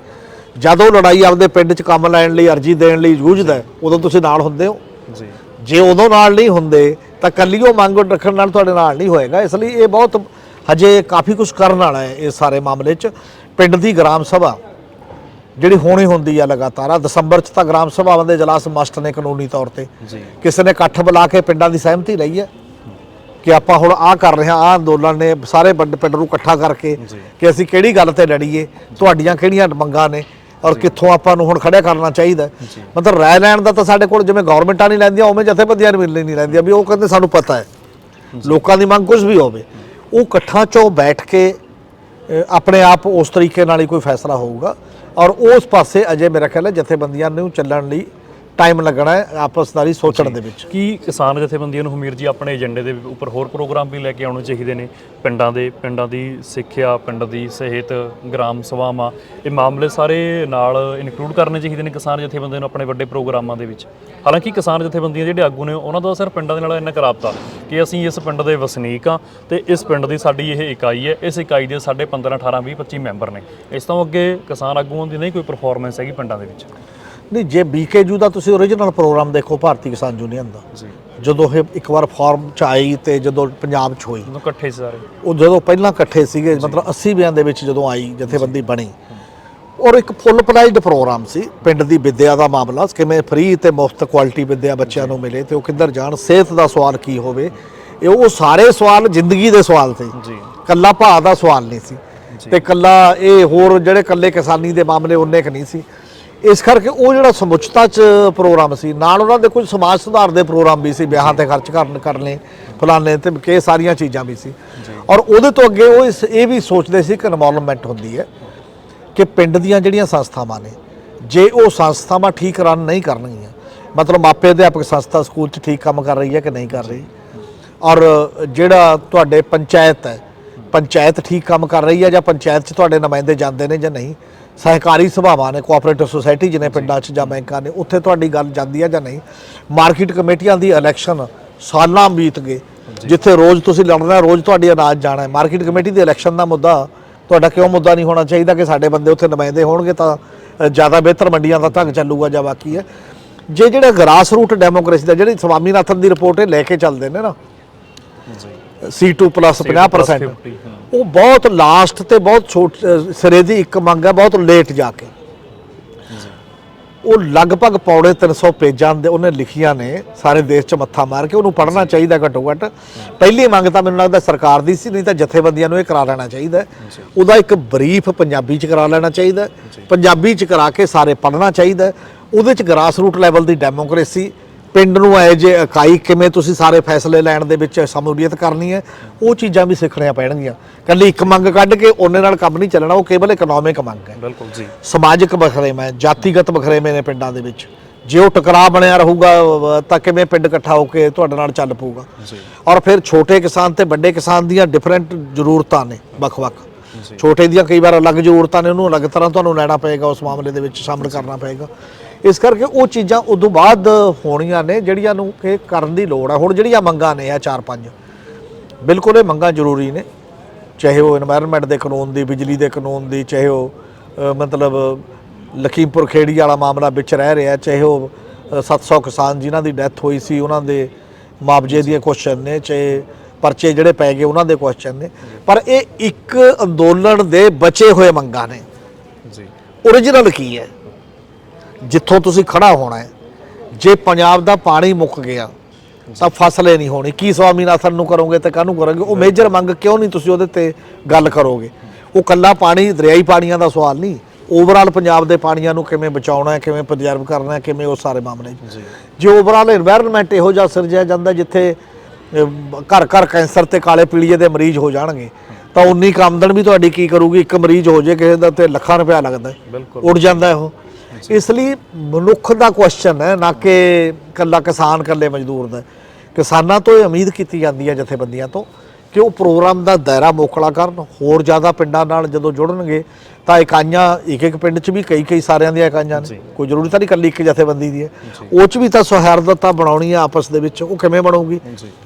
ਜਦੋਂ ਲੜਾਈ ਆਪਦੇ ਪਿੰਡ 'ਚ ਕੰਮ ਲੈਣ ਲਈ ਅਰਜੀ ਦੇਣ ਲਈ ਜੂਝਦਾ ਉਦੋਂ ਤੁਸੀਂ ਨਾਲ ਹੁੰਦੇ ਹੋ। ਜੀ। ਜੇ ਉਦੋਂ ਨਾਲ ਨਹੀਂ ਹੁੰਦੇ ਤਾਂ ਕੱਲੀ ਉਹ ਮੰਗ ਰੱਖਣ ਨਾਲ ਤੁਹਾਡੇ ਨਾਲ ਨਹੀਂ ਹੋਏਗਾ। ਇਸ ਲਈ ਇਹ ਬਹੁਤ ਹਜੇ ਕਾਫੀ ਕੁਝ ਕਰਨ ਵਾਲਾ ਹੈ ਇਸ ਸਾਰੇ ਮਾਮਲੇ 'ਚ। ਪਿੰਡ ਦੀ ਗ੍ਰਾਮ ਸਭਾ ਜਿਹੜੀ ਹੋਣੀ ਹੁੰਦੀ ਆ ਲਗਾਤਾਰ ਆ ਦਸੰਬਰ 'ਚ ਤਾਂ ਗ੍ਰਾਮ ਸਭਾਵਾਂ ਦੇ ਜਲਾਸ ਮਸਟ ਨੇ ਕਾਨੂੰਨੀ ਤੌਰ ਤੇ। ਕਿਸੇ ਨੇ ਇਕੱਠ ਬੁਲਾ ਕੇ ਪਿੰਡਾਂ ਦੀ ਸਹਿਮਤੀ ਲਈ ਹੈ ਕਿ ਆਪਾਂ ਹੁਣ ਆਹ ਕਰ ਰਹੇ ਹਾਂ ਆਹ ਅੰਦੋਲਨ ਨੇ ਸਾਰੇ ਪਿੰਡ ਨੂੰ ਇਕੱਠਾ ਕਰਕੇ। ਕਿ ਅਸੀਂ ਕਿਹੜੀ ਗੱਲ ਤੇ ਲੜੀਏ ਤੁਹਾਡੀਆਂ ਕਿਹੜੀਆਂ ਮੰਗਾਂ ਨੇ? ਔਰ ਕਿੱਥੋਂ ਆਪਾਂ ਨੂੰ ਹੁਣ ਖੜਿਆ ਕਰਨਾ ਚਾਹੀਦਾ। ਮਤਲਬ ਰਾਏ ਲੈਣ ਦਾ ਤਾਂ ਸਾਡੇ ਕੋਲ ਜਿਵੇਂ ਗਵਰਨਮੈਂਟਾਂ ਨਹੀਂ ਲੈਂਦੀਆਂ ਉਵੇਂ ਜਥੇਬੰਦੀਆਂ ਨਹੀਂ ਮਿਲਣੀ ਨਹੀਂ ਲੈਂਦੀਆਂ ਵੀ ਉਹ ਕਹਿੰਦੇ ਸਾਨੂੰ ਪਤਾ ਹੈ। ਲੋਕਾਂ ਦੀ ਮੰਗ ਕੁਝ ਵੀ ਹੋਵੇ। ਉਹ ਇਕੱਠਾਂ ਚੋਂ ਬੈਠ ਕੇ ਆਪਣੇ ਆਪ ਉਸ ਤਰੀਕੇ ਨਾਲ ਹੀ ਕੋਈ ਫੈਸਲਾ ਹੋਊਗਾ। ਔਰ ਉਸ ਪਾਸੇ ਅਜੇ ਮੇਰਾ ਖਿਆਲ ਹੈ ਜਥੇਬੰਦੀਆਂ ਨੂੰ ਚੱਲਣ ਲਈ ਟਾਈਮ ਲੱਗਣਾ ਹੈ ਆਪਸ ਨਾਲ ਹੀ ਸੋਚਣ ਦੇ ਵਿੱਚ। ਕੀ ਕਿਸਾਨ ਜਥੇਬੰਦੀਆਂ ਨੂੰ ਹਮੀਰ ਜੀ ਆਪਣੇ ਏਜੰਡੇ ਦੇ ਉੱਪਰ ਹੋਰ ਪ੍ਰੋਗਰਾਮ ਵੀ ਲੈ ਕੇ ਆਉਣੇ ਚਾਹੀਦੇ ਨੇ? ਪਿੰਡਾਂ ਦੇ ਪਿੰਡਾਂ ਦੀ ਸਿੱਖਿਆ ਪਿੰਡ ਦੀ ਸਿਹਤ ਗ੍ਰਾਮ ਸਭਾਵਾਂ ਇਹ ਮਾਮਲੇ ਸਾਰੇ ਨਾਲ ਇਨਕਲੂਡ ਕਰਨੇ ਚਾਹੀਦੇ ਨੇ ਕਿਸਾਨ ਜਥੇਬੰਦੀਆਂ ਨੂੰ ਆਪਣੇ ਵੱਡੇ ਪ੍ਰੋਗਰਾਮਾਂ ਦੇ ਵਿੱਚ? ਹਾਲਾਂਕਿ ਕਿਸਾਨ ਜਥੇਬੰਦੀਆਂ ਜਿਹੜੇ ਆਗੂ ਨੇ ਉਹਨਾਂ ਦਾ ਸਿਰ ਪਿੰਡਾਂ ਦੇ ਨਾਲ ਇੰਨਾ ਕਰਾਪਤਾ ਕਿ ਅਸੀਂ ਇਸ ਪਿੰਡ ਦੇ ਵਸਨੀਕ ਆ ਤੇ ਇਸ ਪਿੰਡ ਦੀ ਸਾਡੀ ਇਹ ਇਕਾਈ ਹੈ। ਇਸ ਇਕਾਈ ਦੇ ਸਾਡੇ 15 18 20 25 ਮੈਂਬਰ ਨੇ। ਇਸ ਤੋਂ ਅੱਗੇ ਕਿਸਾਨ ਆਗੂਆਂ ਦੀ ਨਹੀਂ ਕੋਈ ਪਰਫਾਰਮੈਂਸ ਹੈਗੀ ਪਿੰਡਾਂ ਦੇ ਵਿੱਚ। ਨਹੀਂ ਜੇ ਬੀਕੇਯੂ ਦਾ ਤੁਸੀਂ ਓਰੀਜਨਲ ਪ੍ਰੋਗਰਾਮ ਦੇਖੋ ਭਾਰਤੀ ਕਿਸਾਨ ਯੂਨੀਅਨ ਦਾ। ਜੀ। ਜਦੋਂ ਇਹ ਇੱਕ ਵਾਰ ਫਾਰਮ ਚ ਆਈ ਤੇ ਜਦੋਂ ਪੰਜਾਬ ਚ ਹੋਈ। ਜਦੋਂ ਇਕੱਠੇ ਸੀ ਸਾਰੇ। ਉਹ ਜਦੋਂ ਪਹਿਲਾਂ ਇਕੱਠੇ ਸੀਗੇ ਮਤਲਬ 80 ਬਿਆਂ ਦੇ ਵਿੱਚ ਜਦੋਂ ਆਈ ਜਥੇਬੰਦੀ ਬਣੀ। ਔਰ ਇੱਕ ਫੁੱਲ ਪਲਾਈਡ ਪ੍ਰੋਗਰਾਮ ਸੀ ਪਿੰਡ ਦੀ ਵਿੱਦਿਆ ਦਾ ਮਾਮਲਾ ਕਿਵੇਂ ਫ੍ਰੀ ਤੇ ਮੁਫਤ ਕੁਆਲਿਟੀ ਵਿੱਦਿਆ ਬੱਚਿਆਂ ਨੂੰ ਮਿਲੇ ਤੇ ਉਹ ਕਿੱਧਰ ਜਾਣ ਸਿਹਤ ਦਾ ਸਵਾਲ ਕੀ ਹੋਵੇ। ਇਹ ਉਹ ਸਾਰੇ ਸਵਾਲ ਜ਼ਿੰਦਗੀ ਦੇ ਸਵਾਲ ਸੀ। ਜੀ। ਕੱਲਾ ਭਾਅ ਦਾ ਸਵਾਲ ਨਹੀਂ ਸੀ। ਤੇ ਕੱਲਾ ਇਹ ਹੋਰ ਜਿਹੜੇ ਕੱਲੇ ਕਿਸਾਨੀ ਦੇ ਮਾਮਲੇ ਉਹਨੇ ਕ ਨਹੀਂ ਸੀ। ਇਸ ਕਰਕੇ ਉਹ ਜਿਹੜਾ ਸਮੁੱਚਤਾ ਚ ਪ੍ਰੋਗਰਾਮ ਸੀ ਨਾਲ ਉਹਨਾਂ ਦੇ ਕੁਝ ਸਮਾਜ ਸੁਧਾਰ ਦੇ ਪ੍ਰੋਗਰਾਮ ਵੀ ਸੀ ਵਿਆਹਾਂ ਤੇ ਖਰਚ ਕਰਨ ਕਰਨੇ ਫਲਾਣੇ ਤੇ ਕਿ ਸਾਰੀਆਂ ਚੀਜ਼ਾਂ ਵੀ ਸੀ। ਔਰ ਉਹਦੇ ਤੋਂ ਅੱਗੇ ਉਹ ਇਸ ਇਹ ਵੀ ਸੋਚਦੇ ਸੀ ਕਿ ਇਨਵੋਲਵਮੈਂਟ ਹੁੰਦੀ ਹੈ ਕਿ ਪਿੰਡ ਦੀਆਂ ਜਿਹੜੀਆਂ ਸੰਸਥਾਵਾਂ ਨੇ ਜੇ ਉਹ ਸੰਸਥਾਵਾਂ ਠੀਕ ਰਨ ਨਹੀਂ ਕਰਨਗੀਆਂ ਮਤਲਬ ਮਾਪੇ ਅਧਿਆਪਕ ਸੰਸਥਾ ਸਕੂਲ 'ਚ ਠੀਕ ਕੰਮ ਕਰ ਰਹੀ ਹੈ ਕਿ ਨਹੀਂ ਕਰ ਰਹੀ? ਔਰ ਜਿਹੜਾ ਤੁਹਾਡੇ ਪੰਚਾਇਤ ਹੈ ਪੰਚਾਇਤ ਠੀਕ ਕੰਮ ਕਰ ਰਹੀ ਹੈ ਜਾਂ ਪੰਚਾਇਤ 'ਚ ਤੁਹਾਡੇ ਨੁਮਾਇੰਦੇ ਜਾਂਦੇ ਨੇ ਜਾਂ ਨਹੀਂ? ਸਹਿਕਾਰੀ ਸਭਾਵਾਂ ਨੇ ਕੋਆਪਰੇਟਿਵ ਸੁਸਾਇਟੀ ਜਿਹਨੇ ਪਿੰਡਾਂ 'ਚ ਜਾਂ ਬੈਂਕਾਂ ਨੇ ਉੱਥੇ ਤੁਹਾਡੀ ਗੱਲ ਜਾਂਦੀ ਹੈ ਜਾਂ ਨਹੀਂ? ਮਾਰਕੀਟ ਕਮੇਟੀਆਂ ਦੀ ਇਲੈਕਸ਼ਨ ਸਾਲਾਂ ਬੀਤ ਗਏ ਜਿੱਥੇ ਰੋਜ਼ ਤੁਸੀਂ ਲੜਨਾ ਰੋਜ਼ ਤੁਹਾਡੀ ਅਨਾਜ ਜਾਣਾ ਹੈ। ਮਾਰਕੀਟ ਕਮੇਟੀ ਦੇ ਇਲੈਕਸ਼ਨ ਦਾ ਮੁੱਦਾ ਤੁਹਾਡਾ ਕਿਉਂ ਮੁੱਦਾ ਨਹੀਂ ਹੋਣਾ ਚਾਹੀਦਾ ਕਿ ਸਾਡੇ ਬੰਦੇ ਉੱਥੇ ਨੁਮਾਇੰਦੇ ਹੋਣਗੇ ਤਾਂ ਜ਼ਿਆਦਾ ਬਿਹਤਰ ਮੰਡੀਆਂ ਦਾ ਢੰਗ ਚੱਲੂਗਾ ਜਾਂ ਬਾਕੀ ਹੈ। ਜੇ ਜਿਹੜਾ ਗ੍ਰਾਸ ਰੂਟ ਡੈਮੋਕ੍ਰੇਸੀ ਦਾ ਜਿਹੜੀ ਸਵਾਮੀਨਾਥਨ ਦੀ ਰਿਪੋਰਟ ਇਹ ਲੈ ਕੇ ਚੱਲਦੇ ਨੇ ਨਾ C2 ਪਲੱਸ 50% 50, ਹਾਂ। ਉਹ ਬਹੁਤ ਲਾਸਟ ਤੇ ਬਹੁਤ ਛੋਟ ਸਿਰੇ ਦੀ ਇੱਕ ਮੰਗ ਹੈ ਬਹੁਤ ਲੇਟ ਜਾ ਕੇ ਉਹ ਲਗਭਗ ਪੌੜੇ 300 ਪੇਜਾਂ ਦੇ ਉਹਨੇ ਲਿਖੀਆਂ ਨੇ ਸਾਰੇ ਦੇਸ਼ 'ਚ ਮੱਥਾ ਮਾਰ ਕੇ ਉਹਨੂੰ ਪੜ੍ਹਨਾ ਚਾਹੀਦਾ ਘੱਟੋ ਘੱਟ ਪਹਿਲੀ ਮੰਗ ਤਾਂ ਮੈਨੂੰ ਲੱਗਦਾ ਸਰਕਾਰ ਦੀ ਸੀ ਨਹੀਂ ਤਾਂ ਜਥੇਬੰਦੀਆਂ ਨੂੰ ਇਹ ਕਰਾ ਲੈਣਾ ਚਾਹੀਦਾ। ਉਹਦਾ ਇੱਕ ਬਰੀਫ ਪੰਜਾਬੀ 'ਚ ਕਰਾ ਲੈਣਾ ਚਾਹੀਦਾ। ਪੰਜਾਬੀ 'ਚ ਕਰਾ ਕੇ ਸਾਰੇ ਪੜ੍ਹਨਾ ਚਾਹੀਦਾ। ਉਹਦੇ 'ਚ ਗ੍ਰਾਸ ਰੂਟ ਲੈਵਲ ਦੀ ਡੈਮੋਕ੍ਰੇਸੀ ਪਿੰਡ ਨੂੰ ਐ ਜੇ ਇਕਾਈ ਕਿਵੇਂ ਤੁਸੀਂ ਸਾਰੇ ਫੈਸਲੇ ਲੈਣ ਦੇ ਵਿੱਚ ਸ਼ਮੂਲੀਅਤ ਕਰਨੀ ਹੈ ਉਹ ਚੀਜ਼ਾਂ ਵੀ ਸਿੱਖਣੀਆਂ ਪੈਣਗੀਆਂ। ਕੱਲੀ ਇੱਕ ਮੰਗ ਕੱਢ ਕੇ ਉਹਨੇ ਨਾਲ ਕੰਮ ਨਹੀਂ ਚੱਲਣਾ ਉਹ ਕੇਵਲ ਇਕਨੋਮਿਕ ਮੰਗ ਹੈ। ਬਿਲਕੁਲ ਜੀ। ਸਮਾਜਿਕ ਬਖਰੇਵੇਂ ਹੈ ਜਾਤੀਗਤ ਬਖਰੇਵੇਂ ਨੇ ਪਿੰਡਾਂ ਦੇ ਵਿੱਚ। ਜੇ ਉਹ ਟਕਰਾਅ ਬਣਿਆ ਰਹੂਗਾ ਤਾਂ ਕਿਵੇਂ ਪਿੰਡ ਇਕੱਠਾ ਹੋ ਕੇ ਤੁਹਾਡੇ ਨਾਲ ਚੱਲ ਪਊਗਾ? ਔਰ ਫਿਰ ਛੋਟੇ ਕਿਸਾਨ ਤੇ ਵੱਡੇ ਕਿਸਾਨ ਦੀਆਂ ਡਿਫਰੈਂਟ ਜ਼ਰੂਰਤਾਂ ਨੇ ਵੱਖ-ਵੱਖ। ਛੋਟੇ ਦੀਆਂ ਕਈ ਵਾਰ ਅਲੱਗ ਜ਼ਰੂਰਤਾਂ ਨੇ ਉਹਨੂੰ ਅਲੱਗ ਤਰ੍ਹਾਂ ਤੁਹਾਨੂੰ ਲੈਣਾ ਪਏਗਾ ਉਸ ਮਾਮਲੇ ਦੇ ਵਿੱਚ ਸ਼ਾਮਲ ਕਰਨਾ ਪਏਗਾ। ਇਸ ਕਰਕੇ ਉਹ ਚੀਜ਼ਾਂ ਉਦੋਂ ਬਾਅਦ ਹੋਣੀਆਂ ਨੇ ਜਿਹੜੀਆਂ ਨੂੰ ਕਿ ਕਰਨ ਦੀ ਲੋੜ ਹੈ ਹੁਣ ਜਿਹੜੀਆਂ ਮੰਗਾਂ ਨੇ ਆ ਚਾਰ ਪੰਜ ਬਿਲਕੁਲ ਇਹ ਮੰਗਾਂ ਜ਼ਰੂਰੀ ਨੇ। ਚਾਹੇ ਉਹ এনवायरमेंट ਦੇ ਕਾਨੂੰਨ ਦੀ ਬਿਜਲੀ ਦੇ ਕਾਨੂੰਨ ਦੀ ਚਾਹੇ ਉਹ ਮਤਲਬ ਲਖੀਮਪੁਰ ਖੇੜੀ ਵਾਲਾ ਮਾਮਲਾ ਵਿੱਚ ਰਹਿ ਰਿਹਾ ਚਾਹੇ ਉਹ 700 ਕਿਸਾਨ ਜਿਨ੍ਹਾਂ ਦੀ ਡੈਥ ਹੋਈ ਸੀ ਉਹਨਾਂ ਦੇ ਮੁਆਵਜ਼ੇ ਦੀਆਂ ਕੁਐਸਚਨ ਨੇ ਚਾਹੇ ਪਰਚੇ ਜਿਹੜੇ ਪੈ ਗਏ ਉਹਨਾਂ ਦੇ ਕੁਐਸਚਨ ਨੇ। ਪਰ ਇਹ ਇੱਕ ਅੰਦੋਲਨ ਦੇ ਬਚੇ ਹੋਏ ਮੰਗਾਂ ਨੇ। ਜੀ। Origignal ਕੀ ਹੈ? ਜਿੱਥੋਂ ਤੁਸੀਂ ਖੜਾ ਹੋਣਾ ਹੈ ਜੇ ਪੰਜਾਬ ਦਾ ਪਾਣੀ ਮੁੱਕ ਗਿਆ ਤਾਂ ਫਸਲੇ ਨਹੀਂ ਹੋਣੀ। ਕੀ ਸਵਾਮੀਨਾਥਨ ਨੂੰ ਕਰੋਗੇ ਤੇ ਕਾਹਨੂੰ ਕਰੋਗੇ? ਉਹ ਮੇਜਰ ਮੰਗ ਕਿਉਂ ਨਹੀਂ ਤੁਸੀਂ ਉਹਦੇ ਤੇ ਗੱਲ ਕਰੋਗੇ? ਉਹ ਕੱਲਾ ਪਾਣੀ ਦਰਿਆਈ ਪਾਣੀਆਂ ਦਾ ਸਵਾਲ ਨਹੀਂ। ਓਵਰਆਲ ਪੰਜਾਬ ਦੇ ਪਾਣੀਆਂ ਨੂੰ ਕਿਵੇਂ ਬਚਾਉਣਾ ਹੈ ਕਿਵੇਂ ਪ੍ਰਜਰਵ ਕਰਨਾ ਹੈ ਕਿਵੇਂ ਉਹ ਸਾਰੇ ਮਾਮਲੇ ਜੇ। ਓਵਰਆਲ এনवायरमेंट ਇਹੋ ਜਿਹਾ ਸਿਰਜਿਆ ਜਾਂਦਾ ਜਿੱਥੇ ਘਰ ਘਰ ਕੈਂਸਰ ਤੇ ਕਾਲੇ ਪੀਲੀਏ ਦੇ ਮਰੀਜ਼ ਹੋ ਜਾਣਗੇ ਤਾਂ ਉਨੀ ਕਾਮਦਨ ਵੀ ਤੁਹਾਡੀ ਕੀ ਕਰੂਗੀ? ਇੱਕ ਮਰੀਜ਼ ਹੋ ਜੇ ਕਿਸੇ ਦਾ ਤੇ ਲੱਖਾਂ ਰੁਪਇਆ ਲੱਗਦਾ ਬਿਲਕੁਲ। ਉੱਡ ਜਾਂਦਾ ਉਹ। ਇਸ ਲਈ ਮਨੁੱਖ ਦਾ ਕੁਐਸਚਨ ਹੈ ਨਾ ਕਿ ਕੱਲਾ ਕਿਸਾਨ ਕੱਲੇ ਮਜ਼ਦੂਰ ਦਾ। ਕਿਸਾਨਾਂ ਤੋਂ ਇਹ ਉਮੀਦ ਕੀਤੀ ਜਾਂਦੀ ਹੈ ਜਥੇਬੰਦੀਆਂ ਤੋਂ ਕਿ ਉਹ ਪ੍ਰੋਗਰਾਮ ਦਾ ਦਾਇਰਾ ਮੋਕਲਾ ਕਰਨ ਹੋਰ ਜ਼ਿਆਦਾ ਪਿੰਡਾਂ ਨਾਲ ਜਦੋਂ ਜੁੜਨਗੇ ਤਾਂ ਇਕਾਈਆਂ ਇੱਕ ਇੱਕ ਪਿੰਡ 'ਚ ਵੀ ਕਈ ਕਈ ਸਾਰਿਆਂ ਦੀਆਂ ਇਕਾਈਆਂ ਨੇ। ਕੋਈ ਜ਼ਰੂਰੀ ਤਾਂ ਨਹੀਂ ਕੱਲੀ ਇੱਕ ਜਥੇਬੰਦੀ ਦੀ ਹੈ। ਉਹ 'ਚ ਵੀ ਤਾਂ ਸੌਹਾਰਦਤਾ ਬਣਾਉਣੀ ਹੈ ਆਪਸ ਦੇ ਵਿੱਚ। ਉਹ ਕਿਵੇਂ ਬਣੂਗੀ?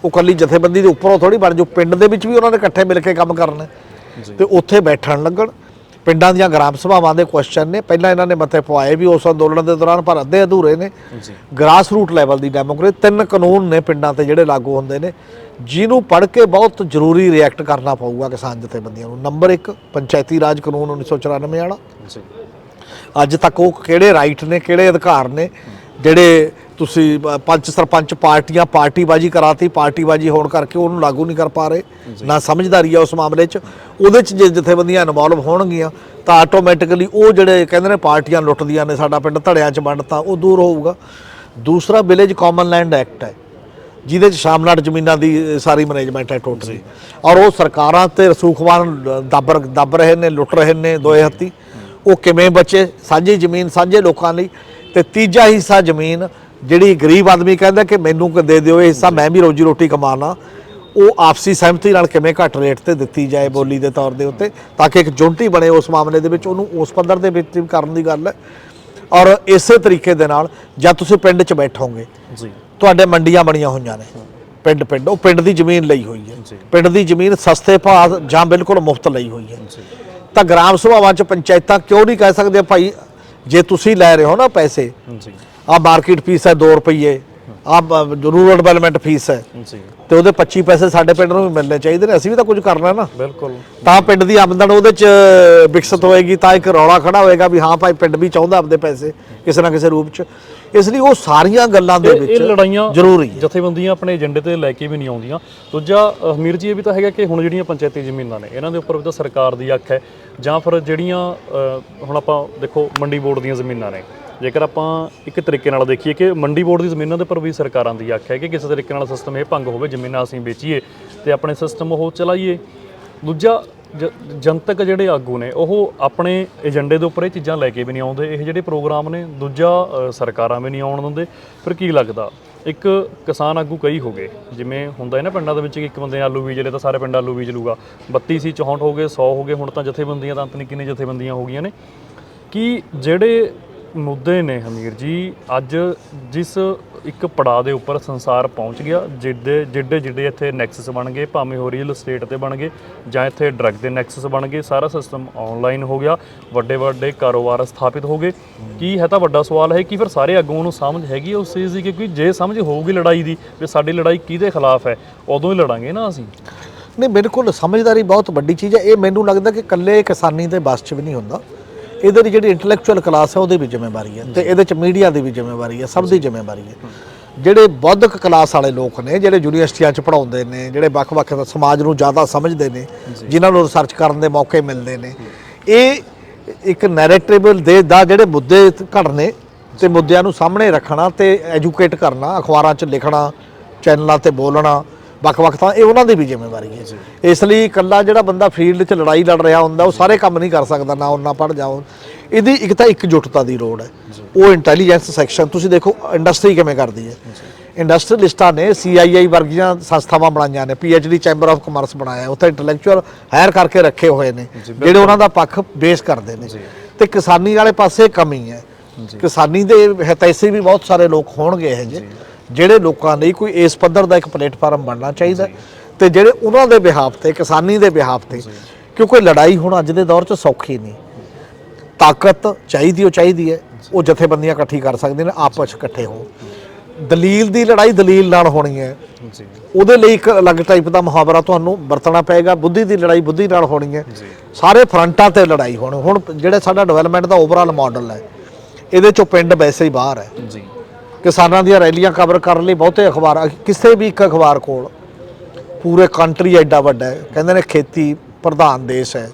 ਉਹ ਕੱਲੀ ਜਥੇਬੰਦੀ ਦੇ ਉੱਪਰੋਂ ਥੋੜੀ ਬਣ ਜੋ ਪਿੰਡ ਦੇ ਵਿੱਚ ਵੀ ਉਹਨਾਂ ਨੇ ਇਕੱਠੇ ਮਿਲ ਕੇ ਕੰਮ ਕਰਨਾ ਤੇ ਉੱਥੇ ਬੈਠਣ ਲੱਗਣ। ਪਿੰਡਾਂ ਦੀਆਂ ਗ੍ਰਾਮ ਸਭਾਵਾਂ ਦੇ ਕੁਐਸਚਨ ਨੇ। ਪਹਿਲਾਂ ਇਹਨਾਂ ਨੇ ਮੱਥੇ ਪਵਾਏ ਵੀ ਉਸ ਅੰਦੋਲਨ ਦੇ ਦੌਰਾਨ ਪਰ ਅੱਧੇ ਅਧੂਰੇ ਨੇ। ਜੀ। ਗ੍ਰਾਸ ਰੂਟ ਲੈਵਲ ਦੀ ਡੈਮੋਕ੍ਰੇਸੀ ਤਿੰਨ ਕਾਨੂੰਨ ਨੇ ਪਿੰਡਾਂ ਤੇ ਜਿਹੜੇ ਲਾਗੂ ਹੁੰਦੇ ਨੇ। ਜਿਹਨੂੰ ਪੜ੍ਹ ਕੇ ਬਹੁਤ ਜ਼ਰੂਰੀ ਰਿਐਕਟ ਕਰਨਾ ਪਊਗਾ ਕਿਸਾਨ ਜਥੇਬੰਦੀਆਂ ਨੂੰ। ਨੰਬਰ 1 ਪੰਚਾਇਤੀ ਰਾਜ ਕਾਨੂੰਨ 1994 ਵਾਲਾ। ਜੀ। ਅੱਜ ਤੱਕ ਉਹ ਕਿਹੜੇ ਰਾਈਟ ਨੇ ਕਿਹੜੇ ਅਧਿਕਾਰ ਨੇ ਜਿਹੜੇ ਤੁਸੀਂ ਪੰਚ ਸਰਪੰਚ ਪਾਰਟੀਆਂ ਪਾਰਟੀਬਾਜੀ ਕਰਾਤੀ ਪਾਰਟੀਬਾਜੀ ਹੋਣ ਕਰਕੇ ਉਹਨੂੰ ਲਾਗੂ ਨਹੀਂ ਕਰ ਪਾ ਰਹੇ ਨਾ ਸਮਝਦਾਰੀ ਆ ਉਸ ਮਾਮਲੇ 'ਚ। ਉਹਦੇ 'ਚ ਜੇ ਜਥੇਬੰਦੀਆਂ ਇਨਵੋਲਵ ਹੋਣਗੀਆਂ ਤਾਂ ਆਟੋਮੈਟਿਕਲੀ ਉਹ ਜਿਹੜੇ ਕਹਿੰਦੇ ਨੇ ਪਾਰਟੀਆਂ ਲੁੱਟਦੀਆਂ ਨੇ ਸਾਡਾ ਪਿੰਡ ਧੜਿਆਂ 'ਚ ਵੰਡਤਾ ਉਹ ਦੂਰ ਹੋਊਗਾ। ਦੂਸਰਾ ਵਿਲੇਜ ਕਾਮਨ ਲੈਂਡ ਐਕਟ ਹੈ ਜਿਹਦੇ 'ਚ ਸ਼ਾਮਲਾਟ ਜ਼ਮੀਨਾਂ ਦੀ ਸਾਰੀ ਮੈਨੇਜਮੈਂਟ ਹੈ ਟੋਟਲੀ ਔਰ ਉਹ ਸਰਕਾਰਾਂ ਤੇ ਰਸੂਖਵਾਨ ਦੱਬ ਦੱਬ ਰਹੇ ਨੇ ਲੁੱਟ ਰਹੇ ਨੇ ਦੋਏ ਹੱਥੀ। ਉਹ ਕਿਵੇਂ ਬਚੇ? ਸਾਂਝੀ ਜ਼ਮੀਨ ਸਾਂਝੇ ਲੋਕਾਂ ਲਈ। ਤੇ ਤੀਜਾ ਹਿੱਸਾ ਜ਼ਮੀਨ ਜਿਹੜੀ ਗਰੀਬ ਆਦਮੀ ਕਹਿੰਦਾ ਕਿ ਮੈਨੂੰ ਕ- ਦੇ ਦਿਓ ਇਹ ਹਿੱਸਾ ਮੈਂ ਵੀ ਰੋਜੀ ਰੋਟੀ ਕਮਾਣਾ ਉਹ ਆਪਸੀ ਸਹਿਮਤੀ ਨਾਲ ਕਿਵੇਂ ਘੱਟ ਰੇਟ ਤੇ ਦਿੱਤੀ ਜਾਏ ਬੋਲੀ ਦੇ ਤੌਰ ਦੇ ਉੱਤੇ ਤਾਂ ਕਿ ਇੱਕ ਜੁੰਟੀ ਬਣੇ ਉਸ ਮਾਮਲੇ ਦੇ ਵਿੱਚ ਉਹਨੂੰ ਉਸ ਪੱਧਰ ਦੇ ਵਿੱਚ ਵੀ ਕਰਨ ਦੀ ਗੱਲ ਹੈ। ਔਰ ਇਸੇ ਤਰੀਕੇ ਦੇ ਨਾਲ ਜਦ ਤੁਸੀਂ ਪਿੰਡ 'ਚ ਬੈਠੋਗੇ ਜੀ। ਤੁਹਾਡੇ ਮੰਡੀਆਂ ਬਣੀਆਂ ਹੋਈਆਂ ਨੇ। ਪਿੰਡ ਪਿੰਡ ਉਹ ਪਿੰਡ ਦੀ ਜ਼ਮੀਨ ਲਈ ਹੋਈ ਹੈ। ਪਿੰਡ ਦੀ ਜ਼ਮੀਨ ਸਸਤੇ ਭਾਅ ਜਾਂ ਬਿਲਕੁਲ ਮੁਫਤ ਲਈ ਹੋਈ ਹੈ। ਤਾਂ ਗ੍ਰਾਮ ਸਭਾਵਾਂ 'ਚ ਪੰਚਾਇਤਾਂ ਕਿਉਂ ਨਹੀਂ ਕਹਿ ਸਕਦੇ ਭਾਈ ਜੇ ਤੁਸੀਂ ਲੈ ਰਹੇ ਹੋ ਨਾ ਪੈਸੇ ਜੀ। ਆ ਮਾਰਕੀਟ ਫੀਸ ਹੈ 2 ਰੁਪਏ ਆ ਰੂਰਲ ਡਿਵੈਲਪਮੈਂਟ ਫੀਸ ਹੈ। ਜੀ। ਤੇ ਉਹਦੇ 25 ਪੈਸੇ ਸਾਡੇ ਪਿੰਡ ਨੂੰ ਵੀ ਮਿਲਣੇ ਚਾਹੀਦੇ ਨੇ ਅਸੀਂ ਵੀ ਤਾਂ ਕੁਝ ਕਰਨਾ ਨਾ। ਬਿਲਕੁਲ। ਤਾਂ ਪਿੰਡ ਦੀ ਆਮਦਨ ਉਹਦੇ 'ਚ ਵਿਕਸਿਤ ਹੋਏਗੀ ਤਾਂ ਇੱਕ ਰੌਲਾ ਖੜਾ ਹੋਏਗਾ ਵੀ ਹਾਂ ਭਾਈ ਪਿੰਡ ਵੀ ਚਾਹੁੰਦਾ ਆਪਦੇ ਪੈਸੇ ਕਿਸੇ ਨਾ ਕਿਸੇ ਰੂਪ 'ਚ। ਇਸ ਲਈ ਉਹ ਸਾਰੀਆਂ ਗੱਲਾਂ ਦੇ ਇਹ ਵਿੱਚ ਲੜਾਈਆਂ ਜ਼ਰੂਰੀ ਜਥੇਬੰਦੀਆਂ ਆਪਣੇ ਏਜੰਡੇ ਤੇ ਲੈ ਕੇ ਵੀ ਨਹੀਂ ਆਉਂਦੀਆਂ। ਦੂਜਾ ਹਮੀਰ ਜੀ ਇਹ ਵੀ ਤਾਂ ਹੈਗਾ ਕਿ ਹੁਣ ਜਿਹੜੀਆਂ ਪੰਚਾਇਤੀ ਜ਼ਮੀਨਾਂ ਨੇ ਇਹਨਾਂ ਦੇ ਉੱਪਰ ਵੀ ਤਾਂ ਸਰਕਾਰ ਦੀ ਅੱਖ ਹੈ। ਜਾਂ ਫਿਰ ਜਿਹੜੀਆਂ ਹੁਣ ਆਪਾਂ ਦੇਖੋ ਮੰਡੀ ਬੋਰਡ ਦੀਆਂ ਜ਼ਮੀਨਾਂ ਨੇ ਜੇਕਰ ਆਪਾਂ ਇੱਕ ਤਰੀਕੇ ਨਾਲ ਦੇਖੀਏ ਕਿ ਮੰਡੀ ਬੋਰਡ ਦੀ ਜ਼ਮੀਨਾਂ ਦੇ ਉੱਪਰ ਵੀ ਸਰਕਾਰਾਂ ਦੀ ਆਖਿਆ ਹੈ ਕਿ ਕਿਸੇ ਤਰੀਕੇ ਨਾਲ ਸਿਸਟਮ ਇਹ ਭੰਗ ਹੋਵੇ, ਜ਼ਮੀਨਾਂ ਅਸੀਂ ਵੇਚੀਏ ਤੇ ਆਪਣੇ ਸਿਸਟਮ ਉਹ ਚਲਾਈਏ। ਦੂਜਾ, ਜ- ਜਨਤਕ ਜਿਹੜੇ ਆਗੂ ਨੇ, ਉਹ ਆਪਣੇ ਏਜੰਡੇ ਦੇ ਉੱਪਰ ਇਹ ਚੀਜ਼ਾਂ ਲੈ ਕੇ ਵੀ ਨਹੀਂ ਆਉਂਦੇ। ਇਹ ਜਿਹੜੇ ਪ੍ਰੋਗਰਾਮ ਨੇ, ਦੂਜਾ ਸਰਕਾਰਾਂ ਵੀ ਨਹੀਂ ਆਉਣ ਦਿੰਦੇ। ਫਿਰ ਕੀ ਲੱਗਦਾ? ਇੱਕ ਕਿਸਾਨ ਆਗੂ ਕਈ ਹੋ ਗਏ, ਜਿਵੇਂ ਹੁੰਦਾ ਹੈ ਨਾ ਪਿੰਡਾਂ ਦੇ ਵਿੱਚ ਕਿ ਇੱਕ ਬੰਦੇ ਨੇ ਆਲੂ ਬੀਜ ਲਏ ਤਾਂ ਸਾਰੇ ਪਿੰਡ ਆਲੂ ਬੀਜ ਲੂਗਾ 32 ਸੀ 64 ਹੋ ਗਏ 100 ਹੋ ਗਏ, ਹੁਣ ਤਾਂ ਜਥੇਬੰਦੀਆਂ ਤਾਂ ਅੰਤ ਕਿੰਨੇ ਜਥੇਬੰਦੀਆਂ ਹੋ ਗਈਆਂ ਨੇ। ਕਿ ਜਿਹੜੇ ਮੁੱਦੇ ਨੇ ਹਮੀਰ ਜੀ। ਅੱਜ ਜਿਸ ਇੱਕ ਪੜਾਅ ਦੇ ਉੱਪਰ ਸੰਸਾਰ ਪਹੁੰਚ ਗਿਆ ਜਿੱਡੇ ਜਿੱਡੇ ਜਿੱਡੇ ਇੱਥੇ ਨੈਕਸਸ ਬਣ ਗਏ, ਭਾਵੇਂ ਹੋ ਰੀਅਲ ਸਟੇਟ ਤੇ ਬਣ ਗਏ ਜਾਂ ਇੱਥੇ ਡਰੱਗ ਦੇ ਨੈਕਸਸ ਬਣ ਗਏ, ਸਾਰਾ ਸਿਸਟਮ ਆਨਲਾਈਨ ਹੋ ਗਿਆ, ਵੱਡੇ ਵੱਡੇ ਕਾਰੋਬਾਰ ਸਥਾਪਿਤ ਹੋ ਗਏ। ਕੀ ਹੈ ਤਾਂ ਵੱਡਾ ਸਵਾਲ ਹੈ ਕਿ ਫਿਰ ਸਾਰੇ ਆਗੂਆਂ ਨੂੰ ਸਮਝ ਹੈਗੀ ਉਸ ਚੀਜ਼ ਦੀ ਕਿਉਂਕਿ ਜੇ ਸਮਝ ਹੋਊਗੀ ਲੜਾਈ ਦੀ, ਵੀ ਸਾਡੀ ਲੜਾਈ ਕਿਹਦੇ ਖਿਲਾਫ ਹੈ? ਉਦੋਂ ਹੀ ਲੜਾਂਗੇ ਨਾ ਅਸੀਂ। ਨਹੀਂ, ਬਿਲਕੁਲ ਸਮਝਦਾਰੀ ਬਹੁਤ ਵੱਡੀ ਚੀਜ਼ ਹੈ। ਇਹ ਮੈਨੂੰ ਲੱਗਦਾ ਕਿ ਇਕੱਲੇ ਕਿਸਾਨੀ ਦੇ ਬਸ 'ਚ ਵੀ ਨਹੀਂ ਹੁੰਦਾ। ਇਹਦੇ ਦੀ ਜਿਹੜੀ ਇੰਟੈਲੈਕਚੁਅਲ ਕਲਾਸ ਹੈ ਉਹਦੀ ਵੀ ਜ਼ਿੰਮੇਵਾਰੀ ਹੈ ਤੇ ਇਹਦੇ 'ਚ ਮੀਡੀਆ ਦੀ ਵੀ ਜ਼ਿੰਮੇਵਾਰੀ ਹੈ ਸਭ ਦੀ ਜ਼ਿੰਮੇਵਾਰੀ ਹੈ। ਜਿਹੜੇ ਬੌਧਿਕ ਕਲਾਸ ਵਾਲੇ ਲੋਕ ਨੇ ਜਿਹੜੇ ਯੂਨੀਵਰਸਿਟੀਆਂ 'ਚ ਪੜਾਉਂਦੇ ਨੇ ਜਿਹੜੇ ਵੱਖ-ਵੱਖ ਸਮਾਜ ਨੂੰ ਜ਼ਿਆਦਾ ਸਮਝਦੇ ਨੇ ਜਿਨ੍ਹਾਂ ਨੂੰ ਰਿਸਰਚ ਕਰਨ ਦੇ ਮੌਕੇ ਮਿਲਦੇ ਨੇ ਇਹ ਇੱਕ ਨੈਰੇਟਿਵ ਦੇ ਦਾ ਜਿਹੜੇ ਮੁੱਦੇ ਘੜਨੇ ਤੇ ਮੁੱਦਿਆਂ ਨੂੰ ਸਾਹਮਣੇ ਰੱਖਣਾ ਤੇ ਐਜੂਕੇਟ ਕਰਨਾ ਅਖਬਾਰਾਂ 'ਚ ਲਿਖਣਾ ਚੈਨਲਾਂ ਤੇ ਬੋਲਣਾ ਵੱਖ-ਵੱਖ ਤਾਂ ਇਹ ਉਹਨਾਂ ਦੀ ਵੀ ਜ਼ਿੰਮੇਵਾਰੀ ਹੈ ਇਸ ਲਈ ਇਕੱਲਾ ਜਿਹੜਾ ਬੰਦਾ ਫੀਲਡ 'ਚ ਲੜਾਈ ਲੜ ਰਿਹਾ ਹੁੰਦਾ ਉਹ ਸਾਰੇ ਕੰਮ ਨਹੀਂ ਕਰ ਸਕਦਾ ਨਾ ਉਹਨਾਂ ਪੜ ਜਾਓ ਇਹਦੀ ਇੱਕ ਤਾਂ ਇਕਜੁੱਟਤਾ ਦੀ ਲੋੜ ਹੈ। ਉਹ ਇੰਟੈਲੀਜੈਂਸ ਸੈਕਸ਼ਨ ਤੁਸੀਂ ਦੇਖੋ ਇੰਡਸਟਰੀ ਕਿਵੇਂ ਕਰਦੀ ਹੈ। ਇੰਡਸਟਰੀਲਿਸਟਾਂ ਨੇ ਸੀਆਈਆਈ ਵਰਗੀਆਂ ਸੰਸਥਾਵਾਂ ਬਣਾਈਆਂ ਨੇ ਪੀਐਚਡੀ ਚੈਂਬਰ ਆਫ ਕਮਰਸ ਬਣਾਇਆ ਉੱਥੇ ਇੰਟੈਲੈਕਚੁਅਲ ਹਾਇਰ ਕਰਕੇ ਰੱਖੇ ਹੋਏ ਨੇ ਜਿਹੜੇ ਉਹਨਾਂ ਦਾ ਪੱਖ ਬੇਸ ਕਰਦੇ ਨੇ। ਤੇ ਕਿਸਾਨੀ ਵਾਲੇ ਪਾਸੇ ਕਮੀ ਹੈ। ਕਿਸਾਨੀ ਦੇ ਹਿਤੈਸ਼ੀ ਵੀ ਬਹੁਤ ਸਾਰੇ ਲੋਕ ਹੋਣਗੇ ਇਹ ਜੇ। ਜਿਹੜੇ ਲੋਕਾਂ ਲਈ ਕੋਈ ਇਸ ਪੱਧਰ ਦਾ ਇੱਕ ਪਲੇਟਫਾਰਮ ਬਣਨਾ ਚਾਹੀਦਾ ਤੇ ਜਿਹੜੇ ਉਹਨਾਂ ਦੇ ਬਿਹਾਫ ਤੇ ਕਿਸਾਨੀ ਦੇ ਬਿਹਾਫ ਤੇ ਕਿਉਂਕਿ ਲੜਾਈ ਹੁਣ ਅੱਜ ਦੇ ਦੌਰ 'ਚ ਸੌਖੀ ਨਹੀਂ। ਤਾਕਤ ਚਾਹੀਦੀ ਉਹ ਚਾਹੀਦੀ ਹੈ। ਉਹ ਜਥੇਬੰਦੀਆਂ ਇਕੱਠੀ ਕਰ ਸਕਦੇ ਨੇ ਆਪਸ ਇਕੱਠੇ ਹੋ ਦਲੀਲ ਦੀ ਲੜਾਈ ਦਲੀਲ ਨਾਲ ਹੋਣੀ ਹੈ। ਜੀ। ਉਹਦੇ ਲਈ ਇੱਕ ਅਲੱਗ ਟਾਈਪ ਦਾ ਮੁਹਾਵਰਾ ਤੁਹਾਨੂੰ ਵਰਤਣਾ ਪਏਗਾ। ਬੁੱਧੀ ਦੀ ਲੜਾਈ ਬੁੱਧੀ ਨਾਲ ਹੋਣੀ ਹੈ। ਸਾਰੇ ਫਰੰਟਾਂ ਤੇ ਲੜਾਈ ਹੋਣੀ। ਹੁਣ ਜਿਹੜੇ ਸਾਡਾ ਡਿਵੈਲਪਮੈਂਟ ਦਾ ਓਵਰਆਲ ਮਾਡਲ ਹੈ ਇਹਦੇ ਚੋਂ ਪਿੰਡ ਵੈਸੇ ਹੀ ਬਾਹਰ ਹੈ। ਜੀ। ਕਿਸਾਨਾਂ ਦੀਆਂ ਰੈਲੀਆਂ ਕਵਰ ਕਰਨ ਲਈ ਬਹੁਤੇ ਅਖਬਾਰ ਕਿਸੇ ਵੀ ਇੱਕ ਅਖਬਾਰ ਕੋਲ ਪੂਰੇ ਕੰਟਰੀ ਐਡਾ ਵੱਡਾ ਹੈ। ਕਹਿੰਦੇ ਨੇ ਖੇਤੀ ਪ੍ਰਧਾਨ ਦੇਸ਼ ਹੈ।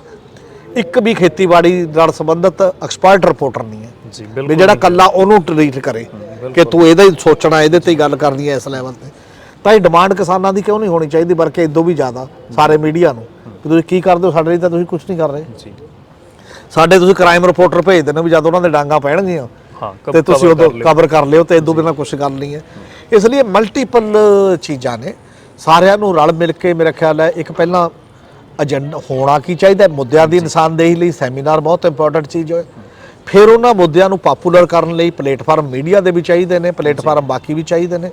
ਇੱਕ ਵੀ ਖੇਤੀਬਾੜੀ ਨਾਲ ਸੰਬੰਧਿਤ ਐਕਸਪਰਟ ਰਿਪੋਰਟਰ ਨਹੀਂ ਹੈ। ਜੀ ਬਿਲਕੁਲ ਜਿਹੜਾ ਕੱਲਾ ਉਹਨੂੰ ਟ੍ਰੀਟ ਕਰੇ ਕਿ ਤੂੰ ਇਹਦਾ ਹੀ ਸੋਚਣਾ ਇਹਦੇ ਤੇ ਹੀ ਗੱਲ ਕਰਨੀ ਹੈ ਇਸ ਲੈਵਲ ਤੇ। ਤਾਂ ਇਹ ਡਿਮਾਂਡ ਕਿਸਾਨਾਂ ਦੀ ਕਿਉਂ ਨਹੀਂ ਹੋਣੀ ਚਾਹੀਦੀ ਬਲਕਿ ਇਦੋਂ ਵੀ ਜ਼ਿਆਦਾ ਸਾਰੇ ਮੀਡੀਆ ਨੂੰ। ਕਿ ਤੁਸੀਂ ਕੀ ਕਰਦੇ ਹੋ ਸਾਡੇ ਲਈ ਤਾਂ ਤੁਸੀਂ ਕੁਝ ਨਹੀਂ ਕਰ ਰਹੇ। ਜੀ। ਸਾਡੇ ਤੁਸੀਂ ਕ੍ਰਾਈਮ ਰਿਪੋਰਟਰ ਭੇਜ ਦਿੰਦੇ ਵੀ ਜਦ ਉਹਨਾਂ ਦੇ ਡਾਂਗਾ ਪੈਣਗੀਆਂ ਤੇ ਤੁਸੀਂ ਉਦੋਂ। ਕਵਰ ਕਰ ਲਿਓ ਤੇ ਇਦੋਂ ਬਿਨਾਂ ਕੁਝ ਗੱਲ ਨਹੀਂ ਹੈ। ਇਸ ਲਈ ਮਲਟੀਪਲ ਚੀਜ਼ਾਂ ਨੇ। ਸਾਰਿਆਂ ਨੂੰ ਰਲ ਮਿਲ ਕੇ ਮੇਰਾ ਖਿਆਲ ਹੈ ਇੱਕ ਪਹਿਲਾਂ ਏਜੰਡਾ ਹੋਣਾ ਕੀ ਚਾਹੀਦਾ ਮੁੱਦਿਆਂ ਦੀ ਨਿਸ਼ਾਨਦੇਹੀ ਲਈ ਸੈਮੀਨਾਰ ਬਹੁਤ ਇੰਪੋਰਟੈਂਟ ਚੀਜ਼ ਹੈ ਫਿਰ ਉਹਨਾਂ ਮੁੱਦਿਆਂ ਨੂੰ ਪਾਪੂਲਰ ਕਰਨ ਲਈ ਪਲੇਟਫਾਰਮ ਮੀਡੀਆ ਦੇ ਵੀ ਚਾਹੀਦੇ ਨੇ ਪਲੇਟਫਾਰਮ ਬਾਕੀ ਵੀ ਚਾਹੀਦੇ ਨੇ।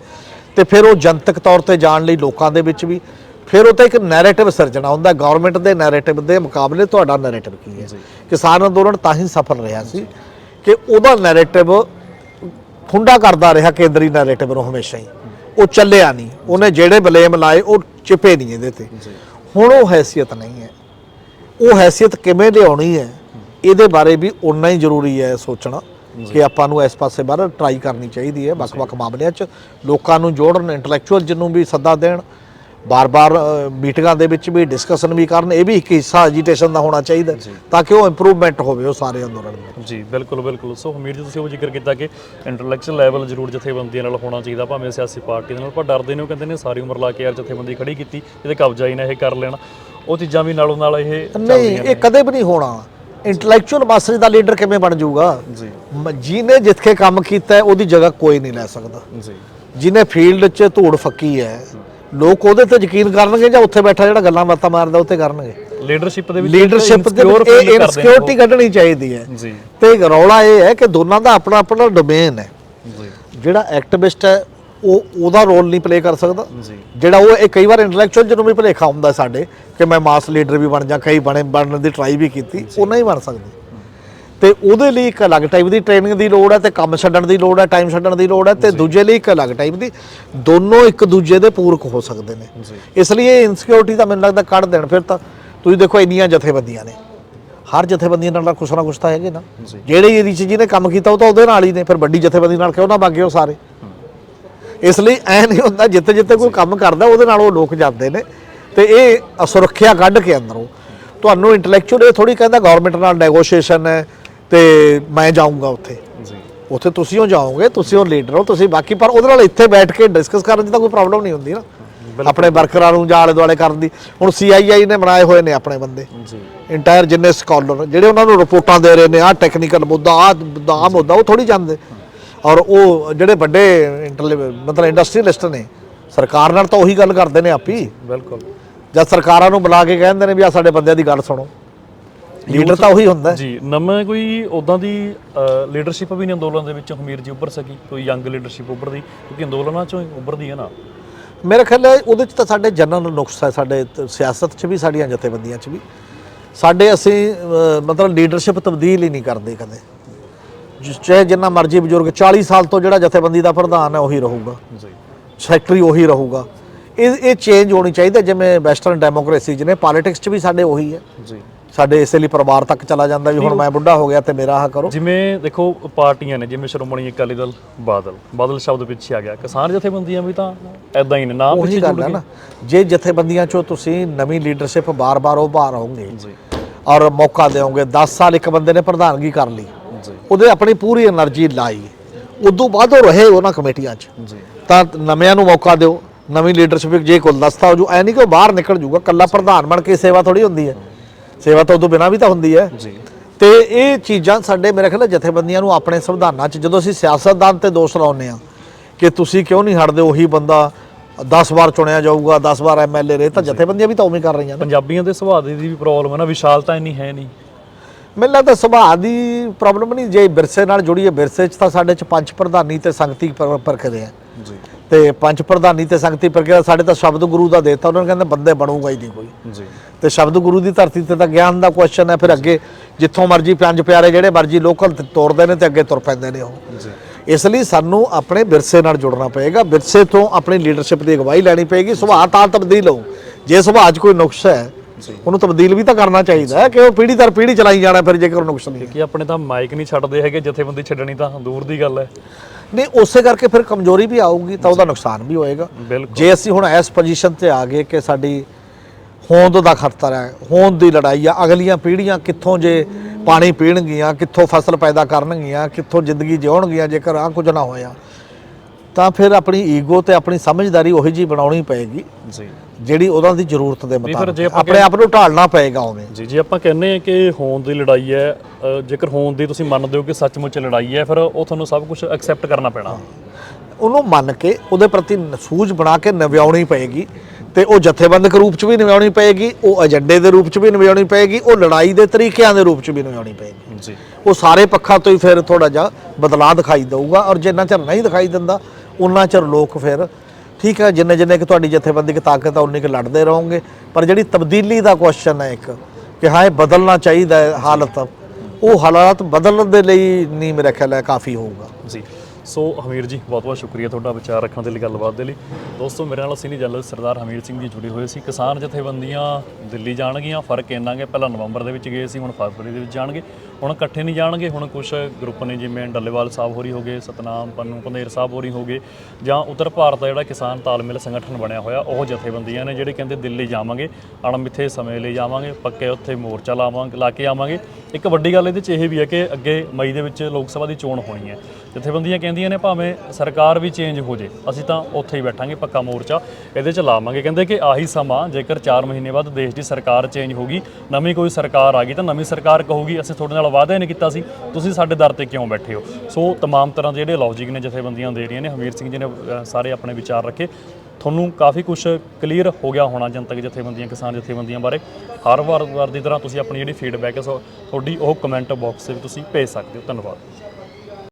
ਤੇ ਫਿਰ ਉਹ ਜਨਤਕ ਤੌਰ ਤੇ ਜਾਣ ਲਈ ਲੋਕਾਂ ਦੇ ਵਿੱਚ ਵੀ। ਫਿਰ ਉਹ ਤੇ ਇੱਕ ਨੈਰੇਟਿਵ ਸਿਰਜਣਾ ਹੁੰਦਾ ਗਵਰਨਮੈਂਟ ਦੇ ਨੈਰੇਟਿਵ ਦੇ ਮੁਕਾਬਲੇ ਤੁਹਾਡਾ ਨੈਰੇਟਿਵ ਕੀ ਹੈ? ਕਿਸਾਨ ਅੰਦੋਲਨ ਤਾਂ ਹੀ ਸਫਲ ਰਿਹਾ ਸੀ। ਕਿ ਉਹਦਾ ਨੈਰੇਟਿਵ ਫੁੰਡਾ ਕਰਦਾ ਰਿਹਾ ਕੇਂਦਰੀ ਨੈਰੇਟਿਵ ਨੂੰ ਹਮੇਸ਼ਾ ਹੀ। ਉਹ ਚੱਲਿਆ ਨਹੀਂ। ਉਹਨੇ ਜਿਹੜੇ ਬਲੇਮ ਲਾਏ, ਉਹ ਚਿਪੇ ਨਹੀਂ ਇਹਦੇ ਤੇ। ਹੁਣ ਉਹ ਹੈਸੀਅਤ ਨਹੀਂ ਹੈ। ਉਹ ਹੈਸੀਅਤ ਕਿਵੇਂ ਲਿਆਉਣੀ ਹੈ, ਇਹਦੇ ਬਾਰੇ ਵੀ ਉਨਾ ਹੀ ਜ਼ਰੂਰੀ ਹੈ ਸੋਚਣਾ ਕਿ ਆਪਾਂ ਨੂੰ ਇਸ ਪਾਸੇ ਬਾਹਰ ਟਰਾਈ ਕਰਨੀ ਚਾਹੀਦੀ ਹੈ। ਵੱਖ-ਵੱਖ ਮਾਮਲਿਆਂ 'ਚ ਲੋਕਾਂ ਨੂੰ ਜੋੜਨ ਇੰਟੈਲੈਕਚੁਅਲ ਜਿਹਨੂੰ ਵੀ ਸੱਦਾ ਦੇਣ ਬਾਰ-ਬਾਰ ਮੀਟਿੰਗਾਂ ਦੇ ਵਿੱਚ ਵੀ ਡਿਸਕਸ਼ਨ ਵੀ ਕਰਨ ਇਹ ਵੀ ਇੱਕ ਹਿੱਸਾ ਐਜੀਟੇਸ਼ਨ ਦਾ ਹੋਣਾ ਚਾਹੀਦਾ ਤਾਂ ਕਿ ਉਹ ਇੰਪਰੂਵਮੈਂਟ ਹੋਵੇ ਉਹ ਸਾਰੇ ਅੰਦੋਲਨ ਵਿੱਚ। ਜੀ ਬਿਲਕੁਲ ਬਿਲਕੁਲ। ਸੋ ਹਮੀਰ ਜੀ ਤੁਸੀਂ ਉਹ ਜ਼ਿਕਰ ਕੀਤਾ ਕਿ ਇੰਟੈਲੈਕਚੁਅਲ ਲੈਵਲ ਜ਼ਰੂਰ ਜਥੇਬੰਦੀਆਂ ਨਾਲ ਹੋਣਾ ਚਾਹੀਦਾ ਭਾਵੇਂ ਸਿਆਸੀ ਪਾਰਟੀ ਨਾਲ ਪਰ ਡਰਦੇ ਨੇ ਉਹ ਕਹਿੰਦੇ ਨੇ ਸਾਰੀ ਉਮਰ ਲਾ ਕੇ ਯਾਰ ਜਥੇਬੰਦੀ ਖੜੀ ਕੀਤੀ ਇਹਦੇ ਕਬਜ਼ਾ ਹੀ ਨਾ ਇਹ ਕਰ ਲੈਣ। ਉਹ ਚੀਜ਼ਾਂ ਵੀ ਨਾਲੋਂ ਨਾਲ ਇਹ ਨਹੀਂ ਇਹ ਕਦੇ ਵੀ ਨਹੀਂ ਹੋਣਾ। ਇੰਟੈਲੈਕਚੁਅਲ ਮਾਸਟਰ ਦਾ ਲੀਡਰ ਕਿਵੇਂ ਬਣ ਜਾਊਗਾ? ਜੀ। ਜਿਹਨੇ ਜਿੱਥੇ ਕੰਮ ਕੀਤਾ ਉਹਦੀ ਜਗ੍ਹਾ ਕੋਈ ਨਹੀਂ ਲੈ ਸਕਦਾ। ਜੀ। ਜਿਹਨੇ ਫੀਲਡ 'ਚ ਧੂੜ ਫੱਕੀ ਹੈ ਲੋਕ ਉਹਦੇ ਤੇ ਯਕੀਨ ਕਰਨਗੇ ਜਾਂ ਉੱਥੇ ਬੈਠਾ ਜਿਹੜਾ ਗੱਲਾਂ ਬਾਤਾਂ ਮਾਰਦਾ ਉੱਤੇ ਕਰਨਗੇ? ਲੀਡਰਸ਼ਿਪ ਦੇ ਵਿੱਚ ਲੀਡਰਸ਼ਿਪ ਦੇ ਇਹ ਇਨਸਿਕਿਉਰਿਟੀ ਕੱਢਣੀ ਚਾਹੀਦੀ ਹੈ। ਜੀ। ਤੇ ਰੌਲਾ ਇਹ ਹੈ ਕਿ ਦੋਨਾਂ ਦਾ ਆਪਣਾ ਆਪਣਾ ਡੋਮੇਨ ਹੈ। ਜੀ। ਜਿਹੜਾ ਐਕਟਿਵਿਸਟ ਹੈ ਉਹ ਉਹਦਾ ਰੋਲ ਨਹੀਂ ਪਲੇ ਕਰ ਸਕਦਾ। ਜੀ। ਜਿਹੜਾ ਉਹ ਇਹ ਕਈ ਵਾਰ ਇੰਟੈਲੈਕਚੁਅਲ ਜਿਹਨੂੰ ਵੀ ਭੁਲੇਖਾ ਹੁੰਦਾ ਸਾਡੇ ਕਿ ਮੈਂ ਮਾਸ ਲੀਡਰ ਵੀ ਬਣ ਜਾ ਕਈ ਬਣੇ ਬਣਨ ਦੀ ਟਰਾਈ ਵੀ ਕੀਤੀ ਉਹ ਨਹੀਂ ਬਣ ਸਕਦੇ। ਤੇ ਉਹਦੇ ਲਈ ਇੱਕ ਅਲੱਗ ਟਾਈਪ ਦੀ ਟ੍ਰੇਨਿੰਗ ਦੀ ਲੋੜ ਹੈ ਤੇ ਕੰਮ ਛੱਡਣ ਦੀ ਲੋੜ ਹੈ ਟਾਈਮ ਛੱਡਣ ਦੀ ਲੋੜ ਹੈ ਤੇ ਦੂਜੇ ਲਈ ਇੱਕ ਅਲੱਗ ਟਾਈਪ ਦੀ। ਦੋਨੋਂ ਇੱਕ ਦੂਜੇ ਦੇ ਪੂਰਕ ਹੋ ਸਕਦੇ ਨੇ। ਇਸ ਲਈ ਇਹ ਇਨਸਿਕਿਉਰਿਟੀ ਤਾਂ ਮੈਨੂੰ ਲੱਗਦਾ ਕੱਢ ਦੇਣ ਫਿਰ ਤਾਂ। ਤੁਸੀਂ ਦੇਖੋ ਇੰਨੀਆਂ ਜਥੇਬੰਦੀਆਂ ਨੇ। ਹਰ ਜਥੇਬੰਦੀਆਂ ਨਾਲ ਕੁਛ ਨਾ ਕੁਛ ਤਾਂ ਹੈਗੇ ਨਾ। ਜਿਹੜੇ ਇਹਦੀ ਚ ਜਿਹਨੇ ਕੰਮ ਕੀਤਾ ਉਹ ਤਾਂ ਉਹਦੇ ਨਾਲ ਹੀ ਨੇ ਫਿਰ ਵੱਡੀ ਜਥੇਬੰਦੀ ਨਾਲ ਕਿਉਂ ਨਾ ਬਾਗੇ ਉਹ ਸਾਰੇ? ਇਸ ਲਈ ਐ ਨਹੀਂ ਹੁੰਦਾ ਜਿੱਥੇ ਜਿੱਥੇ ਕੋਈ ਕੰਮ ਕਰਦਾ ਉਹਦੇ ਨਾਲ ਉਹ ਲੋਕ ਜਾਂਦੇ ਨੇ। ਤੇ ਇਹ ਸੁਰੱਖਿਆ ਕੱਢ ਕੇ ਅੰਦਰੋਂ ਤੁਹਾਨੂੰ ਇੰਟੈਲੈਕਚੁਅਲ ਇਹ ਥੋੜੀ ਕਹਿੰਦਾ ਗਵਰਨਮੈਂਟ ਨਾਲ ਨੈਗੋਸ਼ੀਏਸ਼ਨ ਹੈ ਤੇ ਮੈਂ ਜਾਊਂਗਾ ਉੱਥੇ। ਜੀ। ਉੱਥੇ ਤੁਸੀਂ ਹੋ ਜਾਓਗੇ ਤੁਸੀਂ ਉਹ ਲੀਡਰ ਹੋ ਤੁਸੀਂ ਬਾਕੀ ਪਰ ਉਹਦੇ ਨਾਲ ਇੱਥੇ ਬੈਠ ਕੇ ਡਿਸਕਸ ਕਰਨ 'ਚ ਤਾਂ ਕੋਈ ਪ੍ਰੋਬਲਮ ਨਹੀਂ ਹੁੰਦੀ ਨਾ। ਆਪਣੇ ਵਰਕਰਾਂ ਨੂੰ ਜਾਂ ਆਲੇ ਦੁਆਲੇ ਕਰਨ ਦੀ। ਹੁਣ ਸੀਆਈਆਈ ਨੇ ਬਣਾਏ ਹੋਏ ਨੇ ਆਪਣੇ ਬੰਦੇ। ਜੀ। ਇੰਟਾਇਰ ਜਿੰਨੇ ਸਕਾਲਰ ਜਿਹੜੇ ਉਹਨਾਂ ਨੂੰ ਰਿਪੋਰਟਾਂ ਦੇ ਰਹੇ ਨੇ ਆਹ ਟੈਕਨੀਕਲ ਮੁੱਦਾ ਮੁੱਦਾ ਆਹ ਮੁੱਦਾ ਉਹ ਥੋੜੀ ਜਾਂਦੇ ਔਰ ਉਹ ਜਿਹੜੇ ਵੱਡੇ ਮਤਲਬ ਇੰਡਸਟਰੀਅਲਿਸਟ ਨੇ ਸਰਕਾਰ ਨਾਲ ਤਾਂ ਉਹੀ ਗੱਲ ਕਰਦੇ ਨੇ ਆਪੀ ਬਿਲਕੁਲ। ਜਦ ਸਰਕਾਰਾਂ ਨੂੰ ਬੁਲਾ ਕੇ ਕਹਿੰਦੇ ਨੇ ਵੀ ਆ ਸਾਡੇ ਬੰਦਿਆਂ ਦੀ ਗੱਲ ਸੁਣੋ। ਲੀਡਰ ਤਾਂ ਉਹੀ ਹੁੰਦਾ। ਜੀ ਨਵੇਂ ਕੋਈ ਉਦਾਂ ਦੀ ਲੀਡਰਸ਼ਿਪ ਵੀ ਨਹੀਂ ਅੰਦੋਲਨ ਦੇ ਵਿੱਚ ਹਮੀਰ ਜੀ ਉੱਭਰ ਸਕੀ ਕੋਈ ਯੰਗ ਲੀਡਰਸ਼ਿਪ ਉੱਭਰਦੀ ਕਿਉਂਕਿ ਅੰਦੋਲਨਾਂ ਚੋਂ ਉੱਭਰਦੀ ਹੈ ਨਾ। ਮੇਰੇ ਖਿਆਲ ਹੈ ਉਹਦੇ ਚ ਤਾਂ ਸਾਡੇ ਜਨਰਲ ਨੁਕਸ ਹੈ ਸਾਡੇ ਸਿਆਸਤ 'ਚ ਵੀ ਸਾਡੀਆਂ ਜਥੇਬੰਦੀਆਂ 'ਚ ਵੀ। ਸਾਡੇ ਅਸੀਂ ਮਤਲਬ ਲੀਡਰਸ਼ਿਪ ਤਬਦੀਲ ਹੀ ਨਹੀਂ ਕਰਦੇ ਕਦੇ। ਜਿ- ਚਾਹੇ ਜਿੰਨਾ ਮਰਜ਼ੀ ਬਜ਼ੁਰਗ 40 ਸਾਲ ਤੋਂ ਜਿਹੜਾ ਜਥੇਬੰਦੀ ਦਾ ਪ੍ਰਧਾਨ ਹੈ ਉਹੀ ਰਹੂਗਾ। ਜੀ। ਸੈਕਟਰੀ ਉਹੀ ਰਹੂਗਾ। ਇਹ ਇਹ ਚੇਂਜ ਹੋਣੀ ਚਾਹੀਦੀ ਜਿਵੇਂ ਵੈਸਟਰਨ ਡੈਮੋਕ੍ਰੇਸੀ ਜਿਹਨੇ ਪੋਲਿਟਿਕਸ 'ਚ ਵੀ ਸਾਡੇ ਉਹੀ ਹੈ। ਜੀ। ਸਾਡੇ ਇਸੇ ਲਈ ਪਰਿਵਾਰ ਤੱਕ ਚਲਾ ਜਾਂਦਾ ਵੀ ਹੁਣ ਮੈਂ ਬੁੱਢਾ ਹੋ ਗਿਆ ਤੇ ਮੇਰਾ ਆ ਕਰੋ। ਜਿਵੇਂ ਦੇਖੋ ਪਾਰਟੀਆਂ ਨੇ ਜਿਵੇਂ ਸ਼੍ਰੋਮਣੀ ਅਕਾਲੀ ਦਲ ਬਾਦਲ। ਬਾਦਲ ਸ਼ਬਦ ਪਿੱਛੇ ਆ ਗਿਆ। ਕਿਸਾਨ ਜਥੇਬੰਦੀਆਂ ਵੀ ਤਾਂ ਐਦਾਂ ਹੀ ਨੇ ਨਾਮ ਪਿੱਛੇ ਜੁੜ ਗਏ। ਜੇ ਜਥੇਬੰਦੀਆਂ 'ਚੋਂ ਤੁਸੀਂ ਨਵੀਂ ਲੀਡਰਸ਼ਿਪ ਬਾਰ-ਬਾਰ ਉਭਾਰ ਹੋਵੋਗੇ ਜੀ। ਔਰ ਮੌਕਾ ਦੇਵੋਗੇ 10 ਸਾਲ ਇੱਕ ਬੰਦੇ ਨੇ ਪ੍ਰਧਾਨਗੀ ਕਰ ਲਈ ਉਹਦੇ ਆਪਣੀ ਪੂਰੀ એનર્ਜੀ ਲਾਈ ਉਦੋਂ ਬਾਅਦ ਉਹ ਰਹੇ ਉਹਨਾਂ ਕਮੇਟੀਆਂ 'ਚ। ਤਾਂ ਨਵਿਆਂ ਨੂੰ ਮੌਕਾ ਦਿਓ ਨਵੀਂ ਲੀਡਰਸ਼ਿਪ ਜੇ ਗੁਲਦਸਤਾ ਹੋ ਜੂ ਐ ਨਹੀਂ ਕਿ ਉਹ ਬਾਹਰ ਨਿਕਲ ਜੂਗਾ ਕੱਲਾ ਪ੍ਰਧਾਨ ਬਣ ਕੇ ਸੇਵਾ ਥੋੜੀ ਹੁੰਦੀ ਹੈ। ਸੇਵਾ ਤਾਂ ਉਦੋਂ ਬਿਨਾਂ ਵੀ ਤਾਂ ਹੁੰਦੀ ਹੈ। ਜੀ। ਤੇ ਇਹ ਚੀਜ਼ਾਂ ਸਾਡੇ ਮੇਰੇ ਖਿਆਲ ਜਥੇਬੰਦੀਆਂ ਨੂੰ ਆਪਣੇ ਸੰਵਿਧਾਨਾਂ 'ਚ ਜਦੋਂ ਅਸੀਂ ਸਿਆਸਤਦਾਨ ਤੇ ਦੋਸ਼ ਲਾਉਂਦੇ ਆ ਕਿ ਤੁਸੀਂ ਕਿਉਂ ਨਹੀਂ ਹਟਦੇ ਉਹੀ ਬੰਦਾ 10 ਵਾਰ ਚੁਣਿਆ ਜਾਊਗਾ 10 ਵਾਰ ਐਮਐਲਏ ਰਹੇ ਤਾਂ ਜਥੇਬੰਦੀਆਂ ਵੀ ਤਾਂ ਉਵੇਂ ਕਰ ਰਹੀਆਂ ਨੇ। ਪੰਜਾਬੀਆਂ ਦੇ ਸੁਭਾਅ ਦੀ ਵੀ ਪ੍ਰੋਬਲਮ ਹੈ ਨਾ ਵਿਸ਼ਾਲਤਾ ਇੰਨੀ ਹੈ ਨਹੀਂ। ਮੈਨੂੰ ਲੱਗਦਾ ਸੁਭਾਅ ਦੀ ਪ੍ਰੋਬਲਮ ਨਹੀਂ ਜੇ ਵਿਰਸੇ ਨਾਲ ਜੁੜੀ ਹੈ ਵਿਰਸੇ 'ਚ ਤਾਂ ਸਾਡੇ 'ਚ ਪੰਜ ਪ੍ਰਧਾਨੀ ਤੇ ਸੰਗਤੀ ਪਰ- ਪਰਖਦੇ ਆ। ਜੀ। ਤੇ ਪੰਜ ਪ੍ਰਧਾਨੀ ਤੇ ਸੰਗਤੀ ਪ੍ਰਕਿਰਿਆ ਸਾਡੇ ਤਾਂ ਸ਼ਬਦ ਗੁਰੂ ਦਾ ਦੇਤਾ ਉਹਨਾਂ ਨੇ ਕਹਿੰਦੇ ਬੰਦੇ ਬਣੂਗਾ ਹੀ ਨਹੀਂ ਕੋਈ। ਜੀ। ਤੇ ਸ਼ਬਦ ਗੁਰੂ ਦੀ ਧਰਤੀ ਤੇ ਤਾਂ ਗਿਆਨ ਦਾ ਕੁਐਸਚਨ ਹੈ ਫਿਰ ਅੱਗੇ ਜਿੱਥੋਂ ਮਰਜ਼ੀ ਪੰਜ ਪਿਆਰੇ ਜਿਹੜੇ ਮਰਜ਼ੀ ਲੋਕਲ ਤੋਰਦੇ ਨੇ ਤੇ ਅੱਗੇ ਤੁਰ ਪੈਂਦੇ ਨੇ ਉਹ। ਜੀ। ਇਸ ਲਈ ਸਾਨੂੰ ਆਪਣੇ ਵਿਰਸੇ ਨਾਲ ਜੁੜਨਾ ਪਏਗਾ ਵਿਰਸੇ ਤੋਂ ਆਪਣੀ ਲੀਡਰਸ਼ਿਪ ਦੀ ਅਗਵਾਈ ਲੈਣੀ ਪਏਗੀ ਸੁਭਾਅ ਤਾਂ ਤਬਦੀਲ ਹੋ ਜੇ ਸੁਭਾਅ 'ਚ ਕੋਈ ਨੁਕਸ ਹੈ। ਉਹਨੂੰ ਤਬਦੀਲ ਵੀ ਤਾਂ ਕਰਨਾ ਚਾਹੀਦਾ ਹੈ ਕਿ ਉਹ ਪੀੜ੍ਹੀ ਦਰ ਪੀੜ੍ਹੀ ਚਲਾਈ ਜਾਣਾ ਫਿਰ ਜੇਕਰ ਨੁਕਸ ਨਹੀਂ। ਕਿ ਆਪਣੇ ਤਾਂ ਮਾਈਕ ਨਹੀਂ ਛੱਡਦੇ ਹੈਗੇ ਜਥੇਬੰਦੀ ਛੱਡਣੀ ਤਾਂ ਦੂਰ ਦੀ ਗੱਲ ਹੈ। ਨਹੀਂ ਉਸੇ ਕਰਕੇ ਫਿਰ ਕਮਜ਼ੋਰੀ ਵੀ ਆਊਗੀ ਤਾਂ ਉਹਦਾ ਨੁਕਸਾਨ ਵੀ ਹੋਏਗਾ। ਜੇ ਅਸੀਂ ਹੁਣ ਇਸ ਪੋਜੀਸ਼ਨ ਤੇ ਆ ਗਏ ਕਿ ਸਾਡੀ ਹੋਂਦ ਦਾ ਖਤਰਾ ਹੈ ਹੋਂਦ ਦੀ ਲੜਾਈ ਆ ਅਗਲੀਆਂ ਪੀੜ੍ਹੀਆਂ ਕਿੱਥੋਂ ਜੇ ਪਾਣੀ ਪੀਣਗੀਆਂ ਕਿੱਥੋਂ ਫਸਲ ਪੈਦਾ ਕਰਨਗੀਆਂ ਕਿੱਥੋਂ ਜ਼ਿੰਦਗੀ ਜਿਉਣਗੀਆਂ ਜੇਕਰ ਆ ਕੁਝ ਨਾ ਹੋਇਆ ਤਾਂ ਫਿਰ ਆਪਣੀ ਈਗੋ ਤੇ ਆਪਣੀ ਸਮਝਦਾਰੀ ਉਹੀ ਜੀ ਬਣਾਉਣੀ ਪਏਗੀ ਜੀ। ਜਿਹੜੀ ਉਹਨਾਂ ਦੀ ਜ਼ਰੂਰਤ ਦੇ ਜੇ ਮੁਤਾਬਕ। ਆਪਾਂ ਆਪਣੇ ਆਪ ਨੂੰ ਢਾਲਣਾ ਪਏਗਾ ਉਵੇਂ। ਜੀ ਜੇ ਆਪਾਂ ਕਹਿੰਦੇ ਆ ਕਿ ਹੋਂਦ ਦੀ ਲੜਾਈ ਹੈ ਜੇਕਰ ਹੋਂਦ ਦੀ ਤੁਸੀਂ ਮੰਨਦੇ ਹੋ ਕਿ ਸੱਚਮੁੱਚ ਲੜਾਈ ਹੈ ਫਿਰ ਉਹ ਤੁਹਾਨੂੰ ਸਭ ਕੁਝ ਐਕਸੈਪਟ ਕਰਨਾ ਪੈਣਾ। ਉਹਨੂੰ ਮੰਨ ਕੇ ਉਹਦੇ ਪ੍ਰਤੀ ਸੂਝ ਬਣਾ ਕੇ ਨਵਿਆਉਣੀ ਪਏਗੀ ਤੇ ਉਹ ਜਥੇਬੰਦਕ ਰੂਪ ਚ ਵੀ ਨਵਿਆਉਣੀ ਪਏਗੀ ਉਹ ਏਜੰਡੇ ਦੇ ਰੂਪ ਚ ਵੀ ਨਵਿਆਉਣੀ ਪਏਗੀ ਉਹ ਲੜਾਈ ਦੇ ਤਰੀਕਿਆਂ ਦੇ ਰੂਪ ਚ ਵੀ ਨਵਿਆਉਣੀ ਪਏਗੀ। ਜੀ। ਉਹ ਸਾਰੇ ਪੱਖਾਂ ਤੋਂ ਹੀ ਫਿਰ ਥੋੜਾ ਜਿਹਾ ਬਦਲਾਅ ਦਿਖਾਈ ਦਊਗਾ ਔਰ ਜਿੰਨਾ ਚਿਰ ਨਹੀਂ ਦਿਖਾਈ ਦਿੰਦਾ ਉਨਾ ਚਿਰ ਲੋਕ ਫਿਰ ਠੀਕ ਹੈ ਜਿੰਨੇ ਜਿੰਨੇ ਕਿ ਤੁਹਾਡੀ ਜਥੇਬੰਦਿਕ ਤਾਕਤ ਆ, ਉਨੀ ਕਿ ਲੜਦੇ ਰਹੋਗੇ। ਪਰ ਜਿਹੜੀ ਤਬਦੀਲੀ ਦਾ ਕੁਐਸਚਨ ਹੈ ਇੱਕ, ਕਿ ਹਾਂ, ਇਹ ਬਦਲਣਾ ਚਾਹੀਦਾ ਹੈ ਹਾਲਤ, ਉਹ ਹਾਲਾਤ ਬਦਲਣ ਦੇ ਲਈ ਨਹੀਂ ਮੇਰਾ ਖਿਆਲ ਹੈ ਕਾਫੀ ਹੋਊਗਾ। ਜੀ। ਸੋ ਹਮੀਰ ਜੀ, ਬਹੁਤ ਬਹੁਤ ਸ਼ੁਕਰੀਆ ਤੁਹਾਡਾ ਵਿਚਾਰ ਰੱਖਣ ਦੇ ਲਈ, ਗੱਲਬਾਤ ਦੇ ਲਈ। ਦੋਸਤੋ, ਮੇਰੇ ਨਾਲ ਸੀਨੀਅਰ ਜਨਰਲ ਸਰਦਾਰ ਹਮੀਰ ਸਿੰਘ ਜੀ ਜੁੜੇ ਹੋਏ ਸੀ। ਕਿਸਾਨ ਜਥੇਬੰਦੀਆਂ ਦਿੱਲੀ ਜਾਣਗੀਆਂ, ਫ਼ਰਕ ਇੰਨਾ ਕਿ ਪਹਿਲਾਂ ਨਵੰਬਰ ਦੇ ਵਿੱਚ ਗਏ ਸੀ, ਹੁਣ ਫਰਵਰੀ ਦੇ ਵਿੱਚ ਜਾਣਗੇ। ਹੁਣ ਇਕੱਠੇ ਨਹੀਂ ਜਾਣਗੇ, ਹੁਣ ਕੁਝ ਗਰੁੱਪ ਨੇ ਜਿਵੇਂ ਡੱਲੇਵਾਲ ਸਾਹਿਬ ਹੋਰੀ ਹੋਗੇ ਸਤਨਾਮ ਪੰਨੂ ਪੰਧੇਰ ਸਾਹਿਬ ਹੋਰੀ ਹੋਗੇ ਜਾਂ ਉੱਤਰ ਭਾਰਤ ਦਾ ਜਿਹੜਾ ਕਿਸਾਨ ਤਾਲਮੇਲ ਸੰਗਠਨ ਬਣਿਆ ਹੋਇਆ, ਉਹ ਜਥੇਬੰਦੀਆਂ ਨੇ ਜਿਹੜੇ ਕਹਿੰਦੇ ਦਿੱਲੀ ਜਾਵਾਂਗੇ, ਅਣਮਿੱਥੇ ਸਮੇਂ ਲਈ ਜਾਵਾਂਗੇ, ਪੱਕੇ ਉੱਥੇ ਮੋਰਚਾ ਲਾਵਾਂਗੇ ਲਾ ਕੇ ਆਵਾਂਗੇ। ਇੱਕ ਵੱਡੀ ਗੱਲ ਇਹਦੇ 'ਚ ਇਹ ਵੀ ਹੈ ਕਿ ਅੱਗੇ ਮਈ ਦੇ ਵਿੱਚ ਲੋਕ ਸਭਾ ਦੀ ਚੋਣ ਹੋਣੀ ਹੈ। ਜਥੇਬੰਦੀਆਂ ਰਹਿੰਦੀਆਂ ਨੇ, ਭਾਵੇਂ ਸਰਕਾਰ ਵੀ ਚੇਂਜ ਹੋ ਜੇ। ਅਸੀਂ ਤਾਂ ਉੱਥੇ ਹੀ ਬੈਠਾਂਗੇ, ਪੱਕਾ ਮੋਰਚਾ ਇਹਦੇ ਚ ਲਾਵਾਂਗੇ। ਕਹਿੰਦੇ ਕਿ ਆਹੀ ਸਮਾਂ, ਜੇਕਰ 4 ਮਹੀਨੇ ਬਾਅਦ ਦੇਸ਼ ਦੀ ਸਰਕਾਰ ਚੇਂਜ ਹੋ ਗਈ, ਨਵੀਂ ਕੋਈ ਸਰਕਾਰ ਆ ਗਈ, ਤਾਂ ਨਵੀਂ ਸਰਕਾਰ ਕਹੂਗੀ, ਅਸੀਂ ਤੁਹਾਡੇ ਨਾਲ ਵਾਅਦਾ ਨਹੀਂ ਕੀਤਾ ਸੀ, ਤੁਸੀਂ ਸਾਡੇ ਦਰ ਤੇ ਕਿਉਂ ਬੈਠੇ ਹੋ? ਸੋ ਤਮਾਮ ਤਰ੍ਹਾਂ ਦੇ ਜਿਹੜੇ ਲੌਜੀਕ ਨੇ, ਜਥੇਬੰਦੀਆਂ ਦੇ ਰਹੀਆਂ ਨੇ, ਹਮੀਰ ਸਿੰਘ ਜੀ ਨੇ ਸਾਰੇ ਆਪਣੇ ਵਿਚਾਰ ਰੱਖੇ। ਤੁਹਾਨੂੰ ਕਾਫੀ ਕੁਝ ਕਲੀਅਰ ਹੋ ਗਿਆ ਹੋਣਾ ਜਨਤਕ ਜਥੇਬੰਦੀਆਂ, ਕਿਸਾਨ ਜਥੇਬੰਦੀਆਂ ਬਾਰੇ। ਹਰ ਵਾਰ ਵਾਰ ਦੀ ਤਰ੍ਹਾਂ ਤੁਸੀਂ ਆਪਣੀ ਜਿਹੜੀ ਫੀਡਬੈਕ ਹੈ, ਸੋ ਤੁਹਾਡੀ ਉਹ ਕਮੈਂਟ ਬਾਕਸ ਵਿੱਚ ਤੁਸੀਂ ਭੇਜ ਸਕਦੇ ਹੋ। ਧੰਨਵਾਦ।